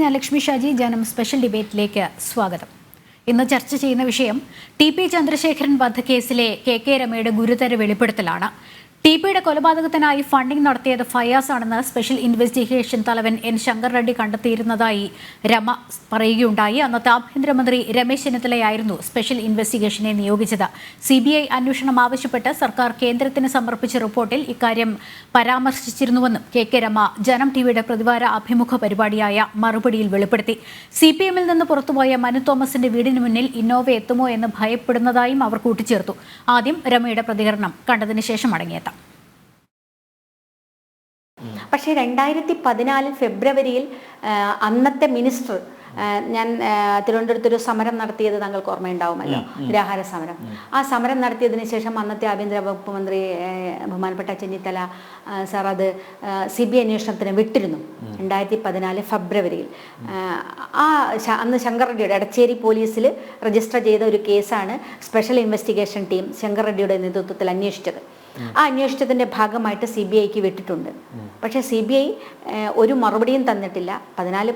ഞാൻ ലക്ഷ്മി ഷാജി ജനം സ്പെഷ്യൽ ഡിബേറ്റിലേക്ക് സ്വാഗതം. ഇന്ന് ചർച്ച ചെയ്യുന്ന വിഷയം ടി പി ചന്ദ്രശേഖരൻ വധക്കേസിലെ കെ കെ രമയുടെ ഗുരുതര വെളിപ്പെടുത്തലാണ്. ടി പിയുടെ കൊലപാതകത്തിനായി ഫണ്ടിംഗ് നടത്തിയത് ഫയാസ് ആണെന്ന് സ്പെഷ്യൽ ഇൻവെസ്റ്റിഗേഷൻ തലവൻ എൻ ശങ്കർ റെഡ്ഡി കണ്ടെത്തിയിരുന്നതായി രമ പറയുകയുണ്ടായി. അന്നത്തെ ആഭ്യന്തരമന്ത്രി രമേശ് ചെന്നിത്തലയായിരുന്നു സ്പെഷ്യൽ ഇൻവെസ്റ്റിഗേഷനെ നിയോഗിച്ചത്. സി ബി ഐ അന്വേഷണം ആവശ്യപ്പെട്ട് സർക്കാർ കേന്ദ്രത്തിന് സമർപ്പിച്ച റിപ്പോർട്ടിൽ ഇക്കാര്യം പരാമർശിച്ചിരുന്നുവെന്നും കെ കെ രമ ജനം ടിവിയുടെ പ്രതിവാര അഭിമുഖ പരിപാടിയായ മറുപടിയിൽ വെളിപ്പെടുത്തി. സി പി എമ്മിൽ നിന്ന് പുറത്തുപോയ മനു തോമസിന്റെ വീടിന് മുന്നിൽ ഇന്നോവ എത്തുമോ എന്ന് ഭയപ്പെടുന്നതായും അവർ കൂട്ടിച്ചേർത്തു. ആദ്യം രമയുടെ പ്രതികരണം കണ്ടതിന് ശേഷം മടങ്ങിയെത്താം പക്ഷേ രണ്ടായിരത്തി പതിനാല് ഫെബ്രുവരിയിൽ അന്നത്തെ മിനിസ്റ്റർ ഞാൻ തിരുവനന്തപുരത്തൊരു തിരുവനന്തപുരത്ത് ഒരു സമരം നടത്തിയത് താങ്കൾക്ക് ഓർമ്മയുണ്ടാവുമല്ലോ? നിരാഹാര സമരം. ആ സമരം നടത്തിയതിന് ശേഷം അന്നത്തെ ആഭ്യന്തര വകുപ്പ് മന്ത്രി ബഹുമാനപ്പെട്ട ചെന്നിത്തല സാർ അത് സി ബി അന്വേഷണത്തിന് വിട്ടിരുന്നു. രണ്ടായിരത്തി പതിനാല് ഫെബ്രുവരിയിൽ. ആ, അന്ന് ശങ്കർ റെഡ്ഡിയുടെ എടച്ചേരി പോലീസിൽ രജിസ്റ്റർ ചെയ്ത ഒരു കേസാണ് സ്പെഷ്യൽ ഇൻവെസ്റ്റിഗേഷൻ ടീം ശങ്കർ റെഡ്ഡിയുടെ നേതൃത്വത്തിൽ അന്വേഷിച്ചത്. ആ അന്വേഷണത്തിന്റെ ഭാഗമായിട്ട് സി ബി ഐക്ക് വിട്ടിട്ടുണ്ട്. പക്ഷേ സി ബി ഐ ഒരു മറുപടിയും തന്നിട്ടില്ല. പതിനാല്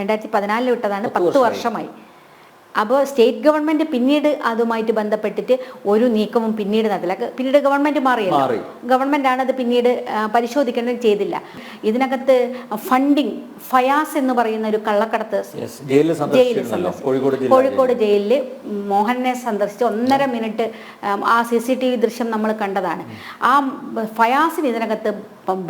രണ്ടായിരത്തി പതിനാലിൽ വിട്ടതാണ് പത്ത് വർഷമായി. അപ്പോൾ സ്റ്റേറ്റ് ഗവൺമെന്റ് പിന്നീട് അതുമായിട്ട് ബന്ധപ്പെട്ടിട്ട് ഒരു നീക്കവും പിന്നീട് നടത്തില്ല. പിന്നീട് ഗവൺമെന്റ് മാറിയല്ലോ. മാറി. ഗവൺമെന്റ് ആണ് അത് പിന്നീട് പരിശോധിക്കേണ്ടത് ചെയ്തില്ല. ഇതിനകത്ത് ഫണ്ടിങ് ഫയാസ് എന്ന് പറയുന്ന ഒരു കള്ളക്കടത്ത് ജയിലിൽ. കോഴിക്കോട് ജയിലിൽ മോഹനെ സന്ദർശിച്ച് ഒന്നര മിനിറ്റ് ആ സി സി ടി വി ദൃശ്യം നമ്മൾ കണ്ടതാണ്. ആ ഫയാസിന് ഇതിനകത്ത്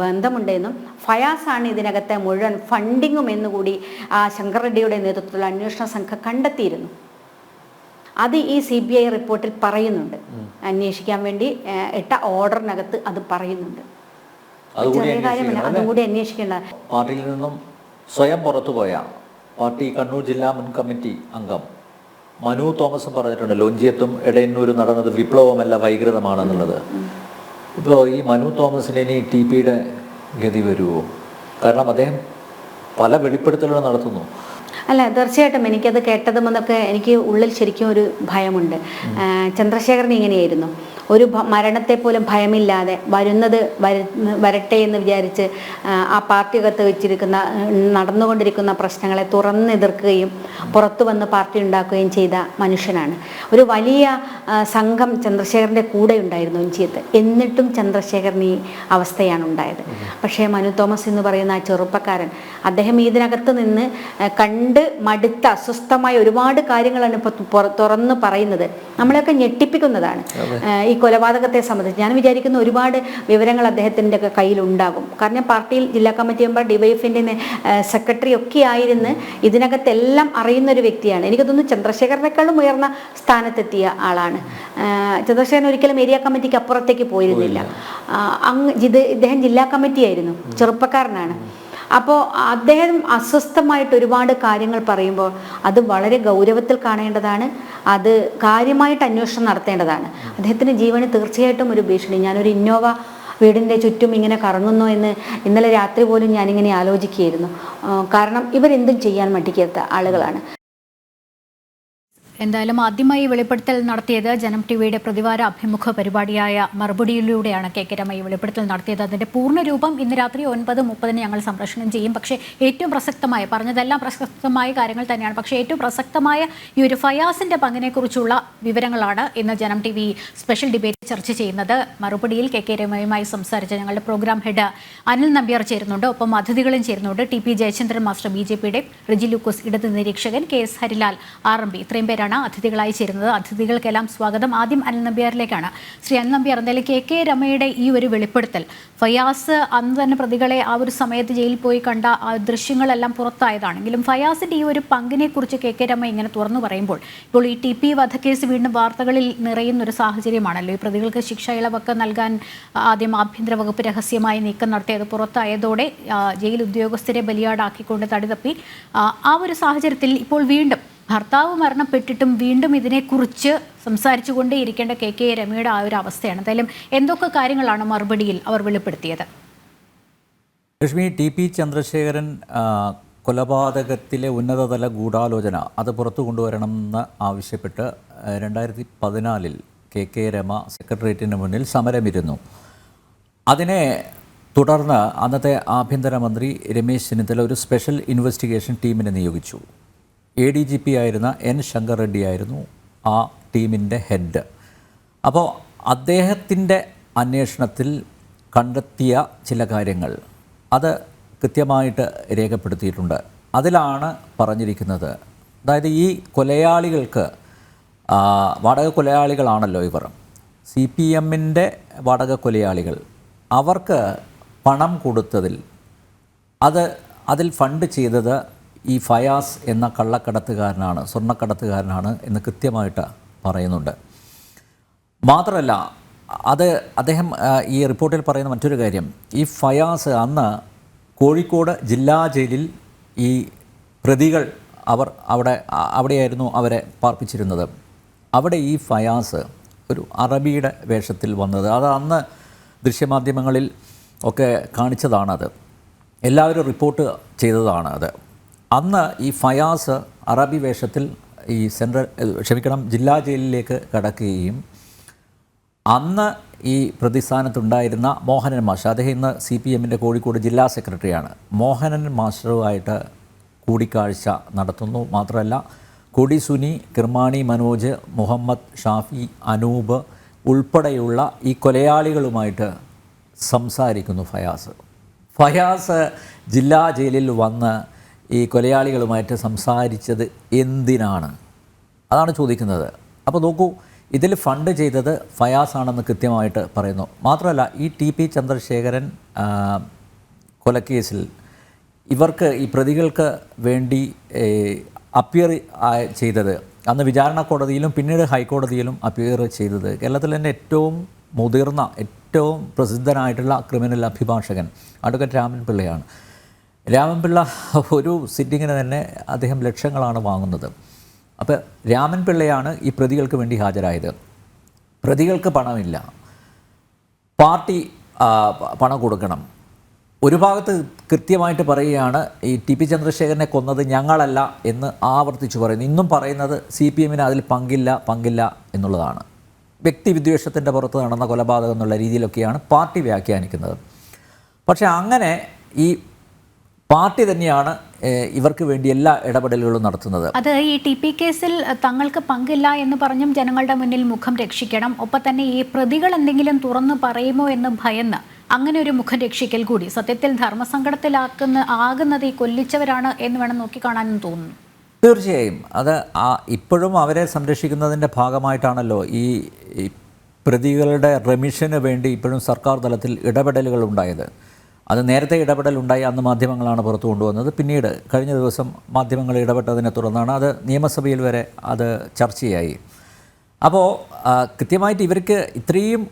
ബന്ധമുണ്ടെന്നും ഫയാസാണ് ഇതിനകത്തെ മുഴുവൻ ഫണ്ടിങ്ങും എന്നുകൂടി ആ ശങ്കർ റെഡ്ഡിയുടെ നേതൃത്വത്തിലുള്ള അന്വേഷണ സംഘം കണ്ടെത്തിയിരുന്നു. അത് ഈ സി ബി ഐ റിപ്പോർട്ടിൽ പറയുന്നുണ്ട്. അന്വേഷിക്കാൻ വേണ്ടി ഇട്ട ഓർഡറിനകത്ത് അത് പറയുന്നുണ്ട്. അതുകൂടി ചെറിയ കാര്യമല്ല അതുകൂടി അതും അന്വേഷിക്കേണ്ട. പാർട്ടിയിൽ നിന്നും സ്വയം പുറത്തുപോയ പാർട്ടി കണ്ണൂർ ജില്ലാ മുൻ കമ്മിറ്റി അംഗം മനു തോമസും പറഞ്ഞിട്ടുണ്ട് ലോഞ്ചിയത്തും ഇടയന്നൂരും നടന്നത് വിപ്ലവമല്ല വൈകൃതമാണെന്നുള്ളത്. ഇപ്പോൾ ഈ മനു തോമസിന് ഇനി ടി പിയുടെ ഗതി വരുമോ കാരണം അദ്ദേഹം പല വെളിപ്പെടുത്തലുകളും നടത്തുന്നു. അല്ല തീർച്ചയായിട്ടും എനിക്കത് കേട്ടതുമെന്നൊക്കെ എനിക്ക് ഉള്ളിൽ ശരിക്കും ഒരു ഭയമുണ്ട്. ചന്ദ്രശേഖരൻ ഇങ്ങനെയായിരുന്നു. ഒരു മരണത്തെ പോലും ഭയമില്ലാതെ വരുന്നത് വരട്ടെ എന്ന് വിചാരിച്ച് ആ, പാർട്ടിക്കകത്ത് വെച്ചിരിക്കുന്ന നടന്നുകൊണ്ടിരിക്കുന്ന പ്രശ്നങ്ങളെ തുറന്നെതിർക്കുകയും പുറത്തു വന്ന് പാർട്ടി ഉണ്ടാക്കുകയും ചെയ്ത മനുഷ്യനാണ്. ഒരു വലിയ സംഘം ചന്ദ്രശേഖരന്റെ കൂടെ ഉണ്ടായിരുന്നു ഇഞ്ചിയത്ത്. എന്നിട്ടും ചന്ദ്രശേഖരൻ ഈ അവസ്ഥയാണ് ഉണ്ടായത്. പക്ഷേ മനു തോമസ് എന്ന് പറയുന്ന ആ ചെറുപ്പക്കാരൻ അദ്ദേഹം ഇതിനകത്ത് നിന്ന് കണ്ട് മടുത്ത അസ്വസ്ഥമായ ഒരുപാട് കാര്യങ്ങളാണ് ഇപ്പോൾ തുറന്ന് പറയുന്നത്. നമ്മളെയൊക്കെ ഞെട്ടിപ്പിക്കുന്നതാണ്. ഈ കൊലപാതകത്തെ സംബന്ധിച്ച് ഞാൻ വിചാരിക്കുന്ന ഒരുപാട് വിവരങ്ങൾ അദ്ദേഹത്തിന്റെ ഒക്കെ കയ്യിലുണ്ടാകും. കാരണം പാർട്ടിയിൽ ജില്ലാ കമ്മിറ്റി മെമ്പർ ഡിവൈഎഫിന്റെ സെക്രട്ടറി ഒക്കെ ആയിരുന്ന് ഇതിനകത്തെല്ലാം അറിയുന്ന ഒരു വ്യക്തിയാണ്. എനിക്ക് തോന്നുന്നു ചന്ദ്രശേഖരനേക്കാളും ഉയർന്ന സ്ഥാനത്തെത്തിയ ആളാണ്. ചന്ദ്രശേഖരൻ ഒരിക്കലും ഏരിയ കമ്മിറ്റിക്ക് അപ്പുറത്തേക്ക് പോയിരുന്നില്ല. അങ്ങ് ഇദ്ദേഹം ജില്ലാ കമ്മിറ്റി ആയിരുന്നു ചെറുപ്പക്കാരനാണ്. അപ്പോൾ അദ്ദേഹം അസ്വസ്ഥമായിട്ട് ഒരുപാട് കാര്യങ്ങൾ പറയുമ്പോൾ അത് വളരെ ഗൗരവത്തിൽ കാണേണ്ടതാണ്. അത് കാര്യമായിട്ട് അന്വേഷണം നടത്തേണ്ടതാണ്. അദ്ദേഹത്തിന് ജീവന് തീർച്ചയായിട്ടും ഒരു ഭീഷണി. ഞാനൊരു ഇന്നോവ വീടിന്റെ ചുറ്റും ഇങ്ങനെ കറങ്ങുന്നു എന്ന് ഇന്നലെ രാത്രി പോലും ഞാനിങ്ങനെ ആലോചിക്കുകയായിരുന്നു. കാരണം ഇവരെന്തും ചെയ്യാൻ മടിക്കാത്ത ആളുകളാണ്. എന്തായാലും ആദ്യമായി വെളിപ്പെടുത്തൽ നടത്തിയത് ജനം ടിവിയുടെ പ്രതിവാര അഭിമുഖ പരിപാടിയായ മറുപടിയിലൂടെയാണ് കെ കെ രമ ഈ വെളിപ്പെടുത്തൽ നടത്തിയത്. അതിന്റെ പൂർണ രൂപം ഇന്ന് രാത്രി ഒൻപത് മുപ്പതിന് ഞങ്ങൾ സംപ്രേഷണം ചെയ്യും. പക്ഷേ ഏറ്റവും പ്രസക്തമായ പറഞ്ഞതെല്ലാം പ്രസക്തമായ കാര്യങ്ങൾ തന്നെയാണ്. പക്ഷേ ഏറ്റവും പ്രസക്തമായ ഈ ഒരു ഫയാസിന്റെ പങ്കിനെക്കുറിച്ചുള്ള വിവരങ്ങളാണ് ഇന്ന് ജനം ടി വി സ്പെഷ്യൽ ഡിബേറ്റ് ചർച്ച ചെയ്യുന്നത്. മറുപടിയിൽ കെ കെ രമയുമായി സംസാരിച്ച ഞങ്ങളുടെ പ്രോഗ്രാം ഹെഡ് അനിൽ നമ്പ്യാർ ചേരുന്നുണ്ട്. ഒപ്പം അതിഥികളും ചേരുന്നുണ്ട്. T P Jayachandran master B J പിയുടെ റിജി ലൂക്കോസ് ഇടത് നിരീക്ഷകൻ K S Harilal R M P. ഇത്രയും പേരാണ് അതിഥികളായി ചേരുന്നത്. അതിഥികൾക്കെല്ലാം സ്വാഗതം. ആദ്യം അനിൽ നമ്പ്യാറിലേക്കാണ് ശ്രീ അനിൽ നമ്പ്യാർ എന്തായാലും കെ കെ രമയുടെ ഈ ഒരു വെളിപ്പെടുത്തൽ ഫയാസ് അന്ന് തന്നെ പ്രതികളെ ആ ഒരു സമയത്ത് ജയിലിൽ പോയി കണ്ട ആ ദൃശ്യങ്ങളെല്ലാം പുറത്തായതാണെങ്കിലും ഫയാസിന്റെ ഈ ഒരു പങ്കിനെ കുറിച്ച് കെ കെ രമ ഇങ്ങനെ തുറന്നു പറയുമ്പോൾ ഇപ്പോൾ ഈ ടി പി വധക്കേസ് വീണ്ടും വാർത്തകളിൽ നിറയുന്ന ഒരു സാഹചര്യമാണല്ലോ. ഈ പ്രതികൾക്ക് ശിക്ഷ ഇളവൊക്കെ നൽകാൻ ആദ്യം ആഭ്യന്തര വകുപ്പ് രഹസ്യമായി നീക്കം നടത്തിയത് പുറത്തായതോടെ ജയിൽ ഉദ്യോഗസ്ഥരെ ബലിയാടാക്കിക്കൊണ്ട് തടിതപ്പി ആ ഒരു സാഹചര്യത്തിൽ ഇപ്പോൾ വീണ്ടും ഭർത്താവ് മരണപ്പെട്ടിട്ടും വീണ്ടും ഇതിനെക്കുറിച്ച് സംസാരിച്ചു കൊണ്ടേയിരിക്കേണ്ട കെ കെ രമയുടെ ആ ഒരു അവസ്ഥയാണ്. എന്തായാലും എന്തൊക്കെ കാര്യങ്ങളാണ് മറുപടിയിൽ അവർ വെളിപ്പെടുത്തിയത്? ലക്ഷ്മി ടി പി ചന്ദ്രശേഖരൻ കൊലപാതകത്തിലെ ഉന്നതതല ഗൂഢാലോചന അത് പുറത്തു കൊണ്ടുവരണമെന്ന് ആവശ്യപ്പെട്ട് രണ്ടായിരത്തി പതിനാലിൽ കെ കെ രമ സെക്രട്ടേറിയറ്റിന് മുന്നിൽ സമരമിരുന്നു. അതിനെ തുടർന്ന് അന്നത്തെ ആഭ്യന്തരമന്ത്രി രമേശ് ചെന്നിത്തല ഒരു സ്പെഷ്യൽ ഇൻവെസ്റ്റിഗേഷൻ ടീമിനെ നിയോഗിച്ചു. എ ഡി ജി പി ആയിരുന്ന എൻ ശങ്കർ റെഡ്ഡി ആയിരുന്നു ആ ടീമിന്റെ ഹെഡ് അപ്പോൾ അദ്ദേഹത്തിന്റെ അന്വേഷണത്തിൽ കണ്ടെത്തിയ ചില കാര്യങ്ങൾ അത് കൃത്യമായിട്ട് രേഖപ്പെടുത്തിയിട്ടുണ്ട്. അതിലാണ് പറഞ്ഞിരിക്കുന്നത്. അതായത് ഈ കൊലയാളികൾക്ക് വാടക കൊലയാളികളാണല്ലോ ഇവർ. സി പി എമ്മിന്റെ വാടക കൊലയാളികൾ. അവർക്ക് പണം കൊടുത്തതിൽ അത് അതിൽ ഫണ്ട് ചെയ്തത് ഈ ഫയാസ് എന്ന കള്ളക്കടത്തുകാരനാണ് സ്വർണക്കടത്തുകാരനാണ് എന്ന് കൃത്യമായിട്ട് പറയുന്നുണ്ട്. മാത്രമല്ല അത് അദ്ദേഹം ഈ റിപ്പോർട്ടിൽ പറയുന്ന മറ്റൊരു കാര്യം. ഈ ഫയാസ് അന്ന് കോഴിക്കോട് ജില്ലാ ജയിലിൽ ഈ പ്രതികൾ അവർ അവിടെ അവിടെയായിരുന്നു അവരെ പാർപ്പിച്ചിരുന്നത്. അവിടെ ഈ ഫയാസ് ഒരു അറബിയുടെ വേഷത്തിൽ വന്നത്. അത് അന്ന് ദൃശ്യമാധ്യമങ്ങളിൽ ഒക്കെ കാണിച്ചതാണത്. എല്ലാവരും റിപ്പോർട്ട് ചെയ്തതാണ് അത്. അന്ന് ഈ ഫയാസ് അറബി വേഷത്തിൽ ഈ സെൻട്രൽ ക്ഷമിക്കണം ജില്ലാ ജയിലിലേക്ക് കടക്കുകയും അന്ന് ഈ പ്രതിസ്ഥാനത്തുണ്ടായിരുന്ന മോഹനൻ മാഷ് അദ്ദേഹം ഇന്ന് സി പി എമ്മിന്റെ കോഴിക്കോട് ജില്ലാ സെക്രട്ടറിയാണ്. മോഹനൻ മാസ്റ്ററുമായിട്ട് കൂടിക്കാഴ്ച നടത്തുന്നു. മാത്രമല്ല കൊടി സുനി കിർമാണി മനോജ് മുഹമ്മദ് ഷാഫി അനൂപ് ഉൾപ്പെടെയുള്ള ഈ കൊലയാളികളുമായിട്ട് സംസാരിക്കുന്നു ഫയാസ്. ഫയാസ് ജില്ലാ ജയിലിൽ വന്ന് ഈ കൊലയാളികളുമായിട്ട് സംസാരിച്ചത് എന്തിനാണ്? അതാണ് ചോദിക്കുന്നത്. അപ്പോൾ നോക്കൂ ഇതിൽ ഫണ്ട് ചെയ്തത് ഫയാസ് ആണെന്ന് കൃത്യമായിട്ട് പറയുന്നു. മാത്രമല്ല ഈ ടി പി ചന്ദ്രശേഖരൻ കൊലക്കേസിൽ ഇവർക്ക് ഈ പ്രതികൾക്ക് വേണ്ടി അപ്പിയർ ചെയ്തത്. അന്ന് വിചാരണ കോടതിയിലും പിന്നീട് ഹൈക്കോടതിയിലും അപ്പിയർ ചെയ്തത്. കേരളത്തിൽ തന്നെ ഏറ്റവും മുതിർന്ന ഏറ്റവും പ്രസിദ്ധനായിട്ടുള്ള ക്രിമിനൽ അഭിഭാഷകൻ അഡ്വക്കേറ്റ് രാമൻ പിള്ളയാണ്. രാമൻപിള്ള ഒരു സിറ്റിങ്ങിന് തന്നെ അദ്ദേഹം ലക്ഷങ്ങളാണ് വാങ്ങുന്നത്. അപ്പോൾ രാമൻപിള്ളയാണ് ഈ പ്രതികൾക്ക് വേണ്ടി ഹാജരായത്. പ്രതികൾക്ക് പണമില്ല. പാർട്ടി പണം കൊടുക്കണം. ഒരു ഭാഗത്ത് കൃത്യമായിട്ട് പറയുകയാണ് ഈ ടി പി ചന്ദ്രശേഖരനെ കൊന്നത് ഞങ്ങളല്ല എന്ന് ആവർത്തിച്ചു പറയുന്നു. ഇന്നും പറയുന്നത് സി പി എമ്മിന് അതിൽ പങ്കില്ല പങ്കില്ല എന്നുള്ളതാണ്. വ്യക്തിവിദ്വേഷത്തിന്റെ പുറത്ത് നടന്ന കൊലപാതകം എന്നുള്ള രീതിയിലൊക്കെയാണ് പാർട്ടി വ്യാഖ്യാനിക്കുന്നത്. പക്ഷേ അങ്ങനെ ഈ പാർട്ടി തന്നെയാണ് ഇവർക്ക് വേണ്ടി എല്ലാ ഇടപെടലുകളും നടത്തുന്നത്. അത് ഈ ടി പി കേസിൽ തങ്ങൾക്ക് പങ്കില്ല എന്ന് പറഞ്ഞും ജനങ്ങളുടെ മുന്നിൽ മുഖം രക്ഷിക്കണം. ഒപ്പം തന്നെ ഈ പ്രതികൾ എന്തെങ്കിലും തുറന്നു പറയുമോ എന്ന് ഭയന്ന് അങ്ങനെ ഒരു മുഖം രക്ഷിക്കൽ കൂടി സത്യത്തിൽ ധർമ്മസങ്കടത്തിലാക്കുന്ന ആകുന്നത് ഈ കൊല്ലിച്ചവരാണ് എന്ന് വേണം നോക്കിക്കാണാനും തോന്നുന്നു. തീർച്ചയായും. അത് ആ ഇപ്പോഴും അവരെ സംരക്ഷിക്കുന്നതിന്റെ ഭാഗമായിട്ടാണല്ലോ ഈ ഈ പ്രതികളുടെ റെമിഷന് വേണ്ടി ഇപ്പോഴും സർക്കാർ തലത്തിൽ ഇടപെടലുകൾ ഉണ്ടായത്. അത് നേരത്തെ ഇടപെടൽ ഉണ്ടായി അന്ന് മാധ്യമങ്ങളാണ് പുറത്തു കൊണ്ടുവന്നത്. പിന്നീട് കഴിഞ്ഞ ദിവസം മാധ്യമങ്ങൾ ഇടപെട്ടതിനെ തുടർന്നാണ് അത് നിയമസഭയിൽ വരെ അത് ചർച്ചയായി. അപ്പോൾ കൃത്യമായിട്ട് ഇവർക്ക് ഇത്രയും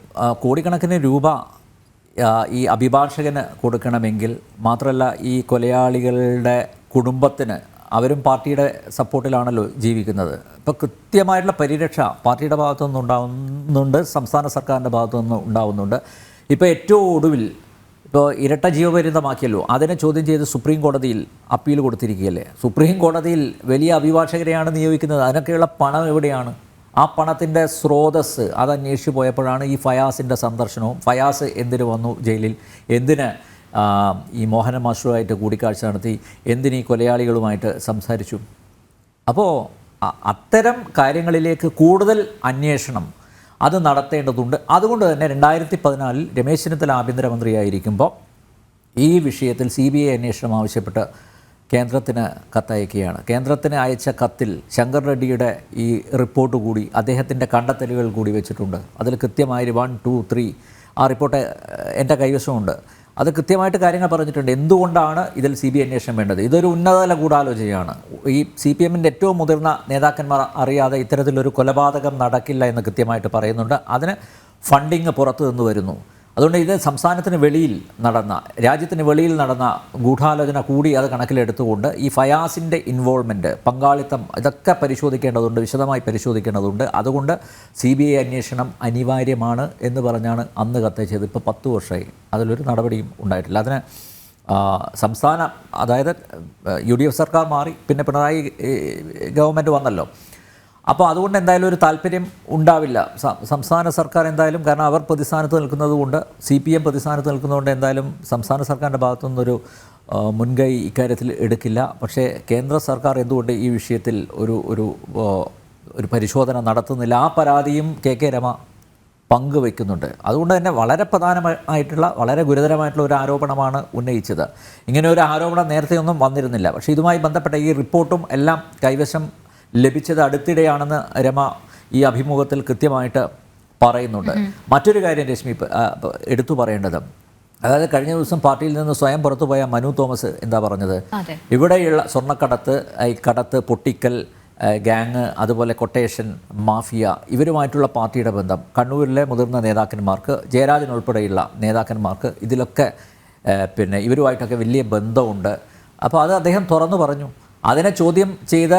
കോടിക്കണക്കിന് രൂപ ഈ അഭിഭാഷകന് കൊടുക്കണമെങ്കിൽ മാത്രമല്ല ഈ കൊലയാളികളുടെ കുടുംബത്തിന് അവരും പാർട്ടിയുടെ സപ്പോർട്ടിലാണല്ലോ ജീവിക്കുന്നത്. ഇപ്പോൾ കൃത്യമായിട്ടുള്ള പരിരക്ഷ പാർട്ടിയുടെ ഭാഗത്തു നിന്ന് ഉണ്ടാവുന്നുണ്ട് സംസ്ഥാന സർക്കാരിന്റെ ഭാഗത്തു നിന്നും ഉണ്ടാവുന്നുണ്ട്. ഇപ്പോൾ ഏറ്റവും ഒടുവിൽ ഇപ്പോൾ ഇരട്ട ജീവപര്യന്തമാക്കിയല്ലോ. അതിനെ ചോദ്യം ചെയ്ത് സുപ്രീം കോടതിയിൽ അപ്പീൽ കൊടുത്തിരിക്കുകയല്ലേ? സുപ്രീം കോടതിയിൽ വലിയ അഭിഭാഷകരെയാണ് നിയോഗിക്കുന്നത്. അതിനൊക്കെയുള്ള പണം എവിടെയാണ്? ആ പണത്തിന്റെ സ്രോതസ് അത് അന്വേഷിച്ച് പോയപ്പോഴാണ് ഈ ഫയാസിന്റെ സന്ദർശനവും. ഫയാസ് എന്തിന് വന്നു ജയിലിൽ? എന്തിന് ഈ മോഹന മാസ്റ്ററുമായിട്ട് കൂടിക്കാഴ്ച നടത്തി? എന്തിന് ഈ കൊലയാളികളുമായിട്ട് സംസാരിച്ചു? അപ്പോൾ അത്തരം കാര്യങ്ങളിലേക്ക് കൂടുതൽ അന്വേഷണം അത് നടത്തേണ്ടതുണ്ട്. അതുകൊണ്ട് തന്നെ രണ്ടായിരത്തി പതിനാലിൽ രമേശ് ചെന്നിത്തല ആഭ്യന്തരമന്ത്രിയായിരിക്കുമ്പോൾ ഈ വിഷയത്തിൽ സി ബി ഐ അന്വേഷണം ആവശ്യപ്പെട്ട് കേന്ദ്രത്തിന് കത്തയക്കുകയാണ്. കേന്ദ്രത്തിന് അയച്ച കത്തിൽ ശങ്കർ റെഡ്ഡിയുടെ ഈ റിപ്പോർട്ട് കൂടി അദ്ദേഹത്തിന്റെ കണ്ടെത്തലുകൾ കൂടി വെച്ചിട്ടുണ്ട്. അതിൽ കൃത്യമായി വൺ ടു ത്രീ ആ റിപ്പോർട്ട് എന്റെ കൈവശമുണ്ട്. അത് കൃത്യമായിട്ട് കാര്യങ്ങൾ പറഞ്ഞിട്ടുണ്ട്. എന്തുകൊണ്ടാണ് ഇതിൽ സി ബി അന്വേഷണം വേണ്ടത്? ഇതൊരു ഉന്നതതല ഗൂഢാലോചനയാണ്. ഈ സി പി എമ്മിന്റെ ഏറ്റവും മുതിർന്ന നേതാക്കന്മാർ അറിയാതെ ഇത്തരത്തിലൊരു കൊലപാതകം നടക്കില്ല എന്ന് കൃത്യമായിട്ട് പറയുന്നുണ്ട്. അതിന് ഫണ്ടിങ് പുറത്തു നിന്ന് വരുന്നു. അതുകൊണ്ട് ഇത് സംസ്ഥാനത്തിന് വെളിയിൽ നടന്ന രാജ്യത്തിന് വെളിയിൽ നടന്ന ഗൂഢാലോചന കൂടി അത് കണക്കിലെടുത്തുകൊണ്ട് ഈ ഫയാസിന്റെ ഇൻവോൾവ്മെന്റ് പങ്കാളിത്തം ഇതൊക്കെ പരിശോധിക്കേണ്ടതുണ്ട് വിശദമായി പരിശോധിക്കേണ്ടതുണ്ട്. അതുകൊണ്ട് സി ബി ഐ അന്വേഷണം അനിവാര്യമാണ് എന്ന് പറഞ്ഞാണ് അന്ന് കത്തയച്ചത്. ഇപ്പോൾ പത്ത് വർഷമായി അതിലൊരു നടപടിയും ഉണ്ടായിട്ടില്ല. അതിന് സംസ്ഥാന അതായത് യു ഡി എഫ് സർക്കാർ മാറി പിന്നെ പിണറായി ഗവൺമെന്റ് വന്നല്ലോ. അപ്പോൾ അതുകൊണ്ട് എന്തായാലും ഒരു താല്പര്യം ഉണ്ടാവില്ല. സംസ്ഥാന സർക്കാർ എന്തായാലും കാരണം അവർ പ്രതിസ്ഥാനത്ത് നിൽക്കുന്നത് കൊണ്ട് സി പി എം പ്രതിസ്ഥാനത്ത് നിൽക്കുന്നതുകൊണ്ട് എന്തായാലും സംസ്ഥാന സർക്കാരിന്റെ ഭാഗത്തുനിന്നൊരു മുൻകൈ ഇക്കാര്യത്തിൽ എടുക്കില്ല. പക്ഷേ കേന്ദ്ര സർക്കാർ എന്തുകൊണ്ട് ഈ വിഷയത്തിൽ ഒരു ഒരു ഒരു പരിശോധന നടത്തുന്നില്ല? ആ പരാതിയും കെ കെ രമ പങ്കുവെക്കുന്നുണ്ട്. അതുകൊണ്ട് തന്നെ വളരെ പ്രധാനമായിട്ടുള്ള വളരെ ഗുരുതരമായിട്ടുള്ള ഒരു ആരോപണമാണ് ഉന്നയിച്ചത്. ഇങ്ങനെ ഒരു ആരോപണം നേരത്തെ ഒന്നും വന്നിരുന്നില്ല. പക്ഷേ ഇതുമായി ബന്ധപ്പെട്ട ഈ റിപ്പോർട്ടും എല്ലാം കൈവശം ലഭിച്ചത് അടുത്തിടെയാണെന്ന് രമ ഈ അഭിമുഖത്തിൽ കൃത്യമായിട്ട് പറയുന്നുണ്ട്. മറ്റൊരു കാര്യം രശ്മി എടുത്തു പറയേണ്ടത്. അതായത് കഴിഞ്ഞ ദിവസം പാർട്ടിയിൽ നിന്ന് സ്വയം പുറത്തുപോയ മനു തോമസ് എന്താ പറഞ്ഞത്? ഇവിടെയുള്ള സ്വർണക്കടത്ത് ഈ കടത്ത് പൊട്ടിക്കൽ ഗ്യാങ് ഗാങ് അതുപോലെ കൊട്ടേഷൻ മാഫിയ ഇവരുമായിട്ടുള്ള പാർട്ടിയുടെ ബന്ധം കണ്ണൂരിലെ മുതിർന്ന നേതാക്കന്മാർക്ക് ജയരാജൻ ഉൾപ്പെടെയുള്ള നേതാക്കന്മാർക്ക് ഇതിലൊക്കെ പിന്നെ ഇവരുമായിട്ടൊക്കെ വലിയ ബന്ധമുണ്ട്. അപ്പോൾ അത് അദ്ദേഹം തുറന്നു പറഞ്ഞു. അതിനെ ചോദ്യം ചെയ്ത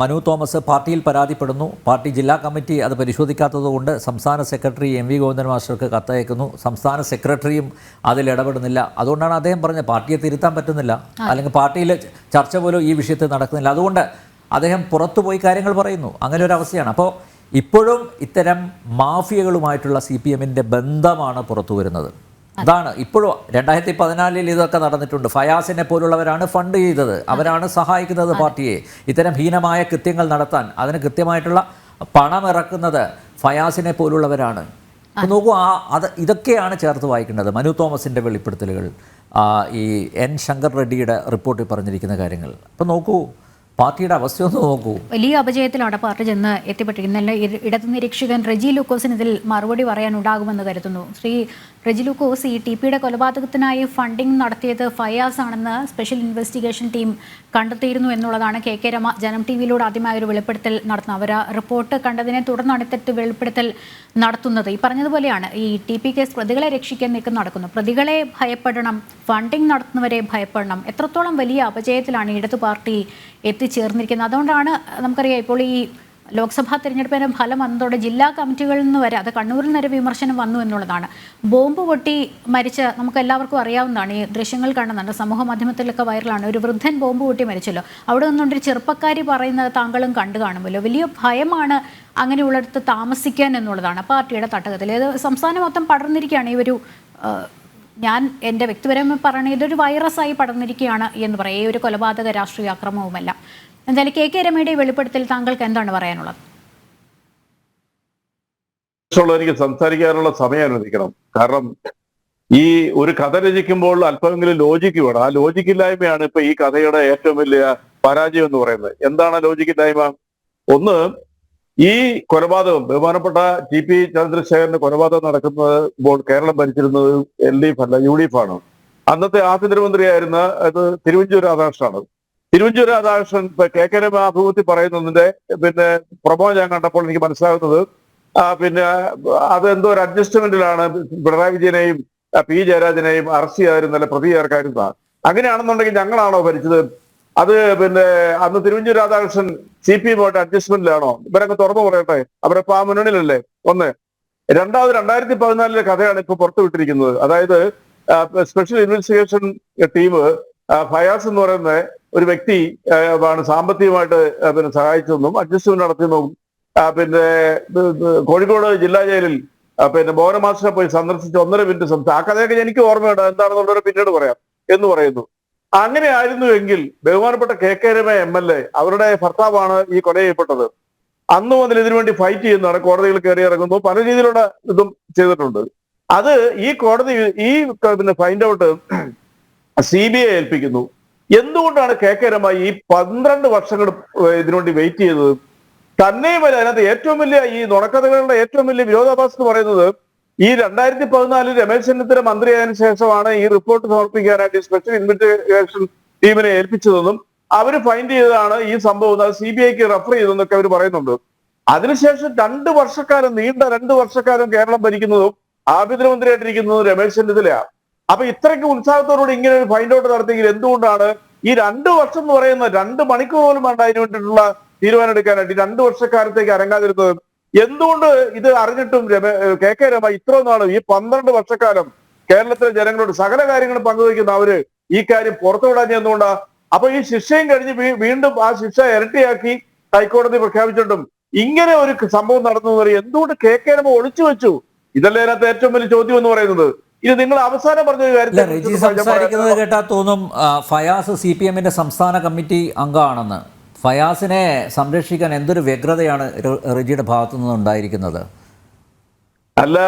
മനു തോമസ് പാർട്ടിയിൽ പരാതിപ്പെടുന്നു. പാർട്ടി ജില്ലാ കമ്മിറ്റി അത് പരിശോധിക്കാത്തതുകൊണ്ട് സംസ്ഥാന സെക്രട്ടറി എം വി ഗോവിന്ദൻ മാസ്റ്റർക്ക് കത്തയക്കുന്നു. സംസ്ഥാന സെക്രട്ടറിയും അതിൽ ഇടപെടുന്നില്ല. അതുകൊണ്ടാണ് അദ്ദേഹം പറഞ്ഞത് പാർട്ടിയെ തിരുത്താൻ പറ്റുന്നില്ല. അല്ലെങ്കിൽ പാർട്ടിയിൽ ചർച്ച പോലും ഈ വിഷയത്തിൽ നടക്കുന്നില്ല. അതുകൊണ്ട് അദ്ദേഹം പുറത്തുപോയി കാര്യങ്ങൾ പറയുന്നു. അങ്ങനെ ഒരു അവസ്ഥയാണ്. അപ്പോൾ ഇപ്പോഴും ഇത്തരം മാഫിയകളുമായിട്ടുള്ള സി പി എമ്മിന്റെ ബന്ധമാണ് പുറത്തു വരുന്നത്. അതാണ് ഇപ്പോഴും രണ്ടായിരത്തി പതിനാലിൽ ഇതൊക്കെ നടന്നിട്ടുണ്ട്. ഫയാസിനെ പോലുള്ളവരാണ് ഫണ്ട് ചെയ്തത്. അവരാണ് സഹായിക്കുന്നത് പാർട്ടിയെ. ഇത്തരം ഹീനമായ കൃത്യങ്ങൾ നടത്താൻ അതിന് കൃത്യമായിട്ടുള്ള പണം ഇറക്കുന്നത് ഫയാസിനെ പോലുള്ളവരാണ്. നോക്കൂ ആ അത് ഇതൊക്കെയാണ് ചേർത്ത് വായിക്കേണ്ടത്. മനു തോമസിന്റെ വെളിപ്പെടുത്തലുകൾ ഈ എൻ ശങ്കർ റെഡ്ഡിയുടെ റിപ്പോർട്ടിൽ പറഞ്ഞിരിക്കുന്ന കാര്യങ്ങൾ. അപ്പോൾ നോക്കൂ പാർട്ടിയുടെ അവസ്ഥ ഒന്ന് നോക്കൂ. വലിയ അപജയത്തിലാണ് പാർട്ടി ചെന്ന് എത്തിപ്പെട്ടിരിക്കുന്നത്. ഇടത് ഇടതു നിരീക്ഷകൻ റെജി ലൂക്കോസിന് ഇതിൽ മറുപടി പറയാനുണ്ടാകുമെന്ന് കരുതുന്നു. ശ്രീ റെജി ലൂക്കോസ് ഈ ടി പിയുടെ കൊലപാതകത്തിനായി ഫണ്ടിംഗ് നടത്തിയത് ഫയാസ് ആണെന്ന് സ്പെഷ്യൽ ഇൻവെസ്റ്റിഗേഷൻ ടീം കണ്ടെത്തിയിരുന്നു എന്നുള്ളതാണ് കെ കെ രമ ജനം ടി വിയിലൂടെ ആദ്യമായ ഒരു വെളിപ്പെടുത്തൽ നടത്തുന്നത്. അവർ റിപ്പോർട്ട് കണ്ടതിനെ തുടർന്നാണ് ഇത്തരത്തിൽ വെളിപ്പെടുത്തൽ നടത്തുന്നത്. ഈ പറഞ്ഞതുപോലെയാണ് ഈ ടി പി കേസ് പ്രതികളെ രക്ഷിക്കാൻ നീക്കം നടക്കുന്നു. പ്രതികളെ ഭയപ്പെടണം ഫണ്ടിംഗ് നടത്തുന്നവരെ ഭയപ്പെടണം. എത്രത്തോളം വലിയ അപജയത്തിലാണ് ഇടതു പാർട്ടി എത്തിച്ചേർന്നിരിക്കുന്നത്. അതുകൊണ്ടാണ് നമുക്കറിയാം ഇപ്പോൾ ഈ ലോക്സഭാ തെരഞ്ഞെടുപ്പിന്റെ ഫലം വന്നതോടെ ജില്ലാ കമ്മിറ്റികളിൽ നിന്ന് വരെ അത് കണ്ണൂരിൽ നിന്ന് വിമർശനം വന്നു എന്നുള്ളതാണ്. ബോംബ് പൊട്ടി മരിച്ച നമുക്ക് എല്ലാവർക്കും അറിയാവുന്നതാണ്. ഈ ദൃശ്യങ്ങൾ കാണുന്നുണ്ട്. സമൂഹ മാധ്യമത്തിലൊക്കെ വൈറലാണ്. ഒരു വൃദ്ധൻ ബോംബ് പൊട്ടി മരിച്ചല്ലോ. അവിടെ നിന്നുകൊണ്ടൊരു ചെറുപ്പക്കാരി പറയുന്നത് താങ്കളും കണ്ടു കാണുമല്ലോ. വലിയ ഭയമാണ് അങ്ങനെയുള്ളിടത്ത് താമസിക്കാൻ എന്നുള്ളതാണ് പാർട്ടിയുടെ തട്ടകത്തിൽ. ഇത് സംസ്ഥാനം മൊത്തം പടർന്നിരിക്കുകയാണ്. ഈ ഒരു ഞാൻ എന്റെ വ്യക്തിപരമായി പറയണ ഇതൊരു വൈറസായി പടർന്നിരിക്കുകയാണ് എന്ന് പറയാം. ഈ ഒരു കൊലപാതക രാഷ്ട്രീയ അക്രമവുമല്ല. എന്തായാലും കെ കെ രമയുടെ വെളിപ്പെടുത്തൽ താങ്കൾക്ക് എന്താണ് പറയാനുള്ളത്? എനിക്ക് സംസാരിക്കാനുള്ള സമയം അനുവദിക്കണം. കാരണം ഈ ഒരു കഥ രചിക്കുമ്പോൾ അല്പമെങ്കിലും ലോജിക്ക് വേണം. ആ ലോജിക്കില്ലായ്മയാണ് ഇപ്പൊ ഈ കഥയുടെ ഏറ്റവും വലിയ പരാജയം എന്ന് പറയുന്നത്. എന്താണ് ലോജിക്കില്ലായ്മ ഒന്ന് ഈ കൊലപാതകം ബഹുമാനപ്പെട്ട ടി പി ചന്ദ്രശേഖരന്റെ കൊലപാതകം നടക്കുമ്പോൾ കേരളം ഭരിച്ചിരുന്നത് എൽ ഡി എഫ് അല്ല യു ഡി എഫ് ആണ്. അന്നത്തെ ആഭ്യന്തരമന്ത്രിയായിരുന്ന അത് തിരുവഞ്ചൂർ രാധാകൃഷ്ണനാണ്. തിരുവഞ്ചൂർ രാധാകൃഷ്ണൻ ഇപ്പൊ കെ കെ രമ അഭിമുഖത്തിൽ പറയുന്നതിന്റെ പിന്നെ പ്രമോ ഞാൻ കണ്ടപ്പോൾ എനിക്ക് മനസ്സിലാകുന്നത്. പിന്നെ അതെന്തോ ഒരു അഡ്ജസ്റ്റ്മെന്റിലാണ് പിണറായി വിജയനെയും പി ജയരാജനെയും അറസ്റ്റ് ചെയ്യാതിരുന്നല്ല പ്രതി ചേർക്കായിരുന്നതാണ് അങ്ങനെയാണെന്നുണ്ടെങ്കിൽ ഞങ്ങളാണോ ഭരിച്ചത്? അത് പിന്നെ അന്ന് തിരുവഞ്ചൂർ രാധാകൃഷ്ണൻ സി പി എമ്മുമായിട്ട് അഡ്ജസ്റ്റ്മെന്റിലാണോ? ഇവരൊക്കെ തുറന്നു പറയട്ടെ. അവരൊക്കെ ആ മുന്നണിയിലല്ലേ? ഒന്ന്. രണ്ടാമത് രണ്ടായിരത്തി പതിനാലിലെ കഥയാണ് ഇപ്പൊ പുറത്തുവിട്ടിരിക്കുന്നത്. അതായത് സ്പെഷ്യൽ ഇൻവെസ്റ്റിഗേഷൻ ടീം ഫയാസ് എന്ന് പറയുന്ന ഒരു വ്യക്തി ആണ് സാമ്പത്തികമായിട്ട് പിന്നെ സഹായിച്ചതെന്നും അഡ്ജസ്റ്റ്മെന്റ് നടത്തിയെന്നും പിന്നെ കോഴിക്കോട് ജില്ലാ ജയിലിൽ പിന്നെ മോഹന മാസ്റ്ററെ പോയി സന്ദർശിച്ച് ഒന്നര മിനിറ്റ് സംസാരിച്ചു ആ കഥയൊക്കെ എനിക്ക് ഓർമ്മയുണ്ട്. എന്താണെന്നുള്ളവരെ പിന്നീട് പറയാം എന്ന് പറയുന്നു. അങ്ങനെ ആയിരുന്നുവെങ്കിൽ ബഹുമാനപ്പെട്ട K K Rama M L A അവരുടെ ഭർത്താവാണ് ഈ കൊല ചെയ്യപ്പെട്ടത്. അന്ന് മുതൽ ഇതിനുവേണ്ടി ഫൈറ്റ് ചെയ്യുന്നതാണ്. കോടതിയിൽ കയറി ഇറങ്ങുന്നു. പല രീതിയിലുള്ള ഇതും ചെയ്തിട്ടുണ്ട്. അത് ഈ കോടതി ഈ പിന്നെ find out C B I ഏൽപ്പിക്കുന്നു. എന്തുകൊണ്ടാണ് കെ കെ രമ ഈ പന്ത്രണ്ട് വർഷങ്ങൾ ഇതിനുവേണ്ടി വെയിറ്റ് ചെയ്തത്? തന്നെയുമല്ല അതിനകത്ത് ഏറ്റവും വലിയ ഈ നുണക്കഥകളുടെ ഏറ്റവും വലിയ വിരോധാഭാസം എന്ന് പറയുന്നത് ഈ രണ്ടായിരത്തി പതിനാലിൽ രമേശ് ചെന്നിത്തല മന്ത്രിയായതിനു ശേഷമാണ് ഈ റിപ്പോർട്ട് സമർപ്പിക്കാനായിട്ട് സ്പെഷ്യൽ ഇൻവെസ്റ്റിഗേഷൻ ടീമിനെ ഏൽപ്പിച്ചതെന്നും അവർ ഫൈൻഡ് ചെയ്തതാണ് ഈ സംഭവം അത് സി ബി ഐക്ക് റെഫർ ചെയ്തെന്നൊക്കെ അവർ പറയുന്നുണ്ട്. അതിനുശേഷം രണ്ട് വർഷക്കാലം നീണ്ട രണ്ട് വർഷക്കാലം കേരളം ഭരിക്കുന്നതും ആഭ്യന്തരമന്ത്രിയായിട്ടിരിക്കുന്നതും രമേശ് ചെന്നിത്തലയാണ്. അപ്പൊ ഇത്രയ്ക്ക് ഉത്സാഹത്തോടുകൂടി ഇങ്ങനെ ഒരു ഫൈൻഡ് ഔട്ട് നടത്തിയെങ്കിൽ എന്തുകൊണ്ടാണ് ഈ രണ്ട് വർഷം എന്ന് പറയുന്ന രണ്ട് മണിക്കൂർ പോലും വേണ്ട അതിന് വേണ്ടിയിട്ടുള്ള തീരുമാനം എടുക്കാനായിട്ട് രണ്ട് വർഷക്കാലത്തേക്ക് അരങ്ങാതിരുന്നത്? എന്തുകൊണ്ട് ഇത് അറിഞ്ഞിട്ടും കെ കെ രമ ഇത്ര നാളും ഈ പന്ത്രണ്ട് വർഷക്കാലം കേരളത്തിലെ ജനങ്ങളോട് സകല കാര്യങ്ങളും പങ്കുവയ്ക്കുന്ന അവർ ഈ കാര്യം പുറത്തുവിടാൻ എന്തുകൊണ്ടാ? അപ്പൊ ഈ ശിക്ഷയും കഴിഞ്ഞ് വീണ്ടും ആ ശിക്ഷ ഇരട്ടിയാക്കി ഹൈക്കോടതി പ്രഖ്യാപിച്ചിട്ടും ഇങ്ങനെ ഒരു സംഭവം നടന്നു എന്തുകൊണ്ട് കെ കെ രമ ഒളിച്ചു വെച്ചു? ഇതല്ലേ അതിനകത്ത് ഏറ്റവും വലിയ ചോദ്യം എന്ന് പറയുന്നത്. ഇത് നിങ്ങൾ അവസാനം പറഞ്ഞ റെജി കാര്യത്തെ സംസാരിക്കുന്നത് കേട്ടാ തോന്നും ഫയാസ് സി പി എമ്മിന്റെ സംസ്ഥാന കമ്മിറ്റി അംഗമാണെന്ന്. ഫയാസിനെ സംരക്ഷിക്കാൻ എന്തൊരു വ്യഗ്രതയാണ് റിജിയുടെ ഭാഗത്തു നിന്ന് ഉണ്ടായിരിക്കുന്നത് അല്ല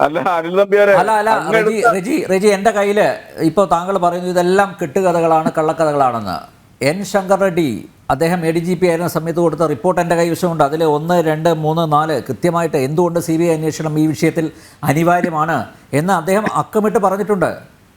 അല്ല അനിൽ നമ്പ്യാരെ അല്ല അല്ല റിജി റെജി റെജി എന്റെ കയ്യിൽ ഇപ്പോൾ താങ്കൾ പറയുന്നു ഇതെല്ലാം കെട്ടുകഥകളാണ് കള്ളക്കഥകളാണെന്ന്. എൻ ശങ്കർ റെഡ്ഡി അദ്ദേഹം എ ഡി ജി പി ആയിരുന്ന സമയത്ത് കൊടുത്ത റിപ്പോർട്ട് എന്റെ കൈവശമുണ്ട് അതിൽ ഒന്ന് രണ്ട് മൂന്ന് നാല് കൃത്യമായിട്ട് എന്തുകൊണ്ട് സി ബി ഐ അന്വേഷണം ഈ വിഷയത്തിൽ അനിവാര്യമാണ് എന്ന് അദ്ദേഹം അക്കമിട്ട് പറഞ്ഞിട്ടുണ്ട്.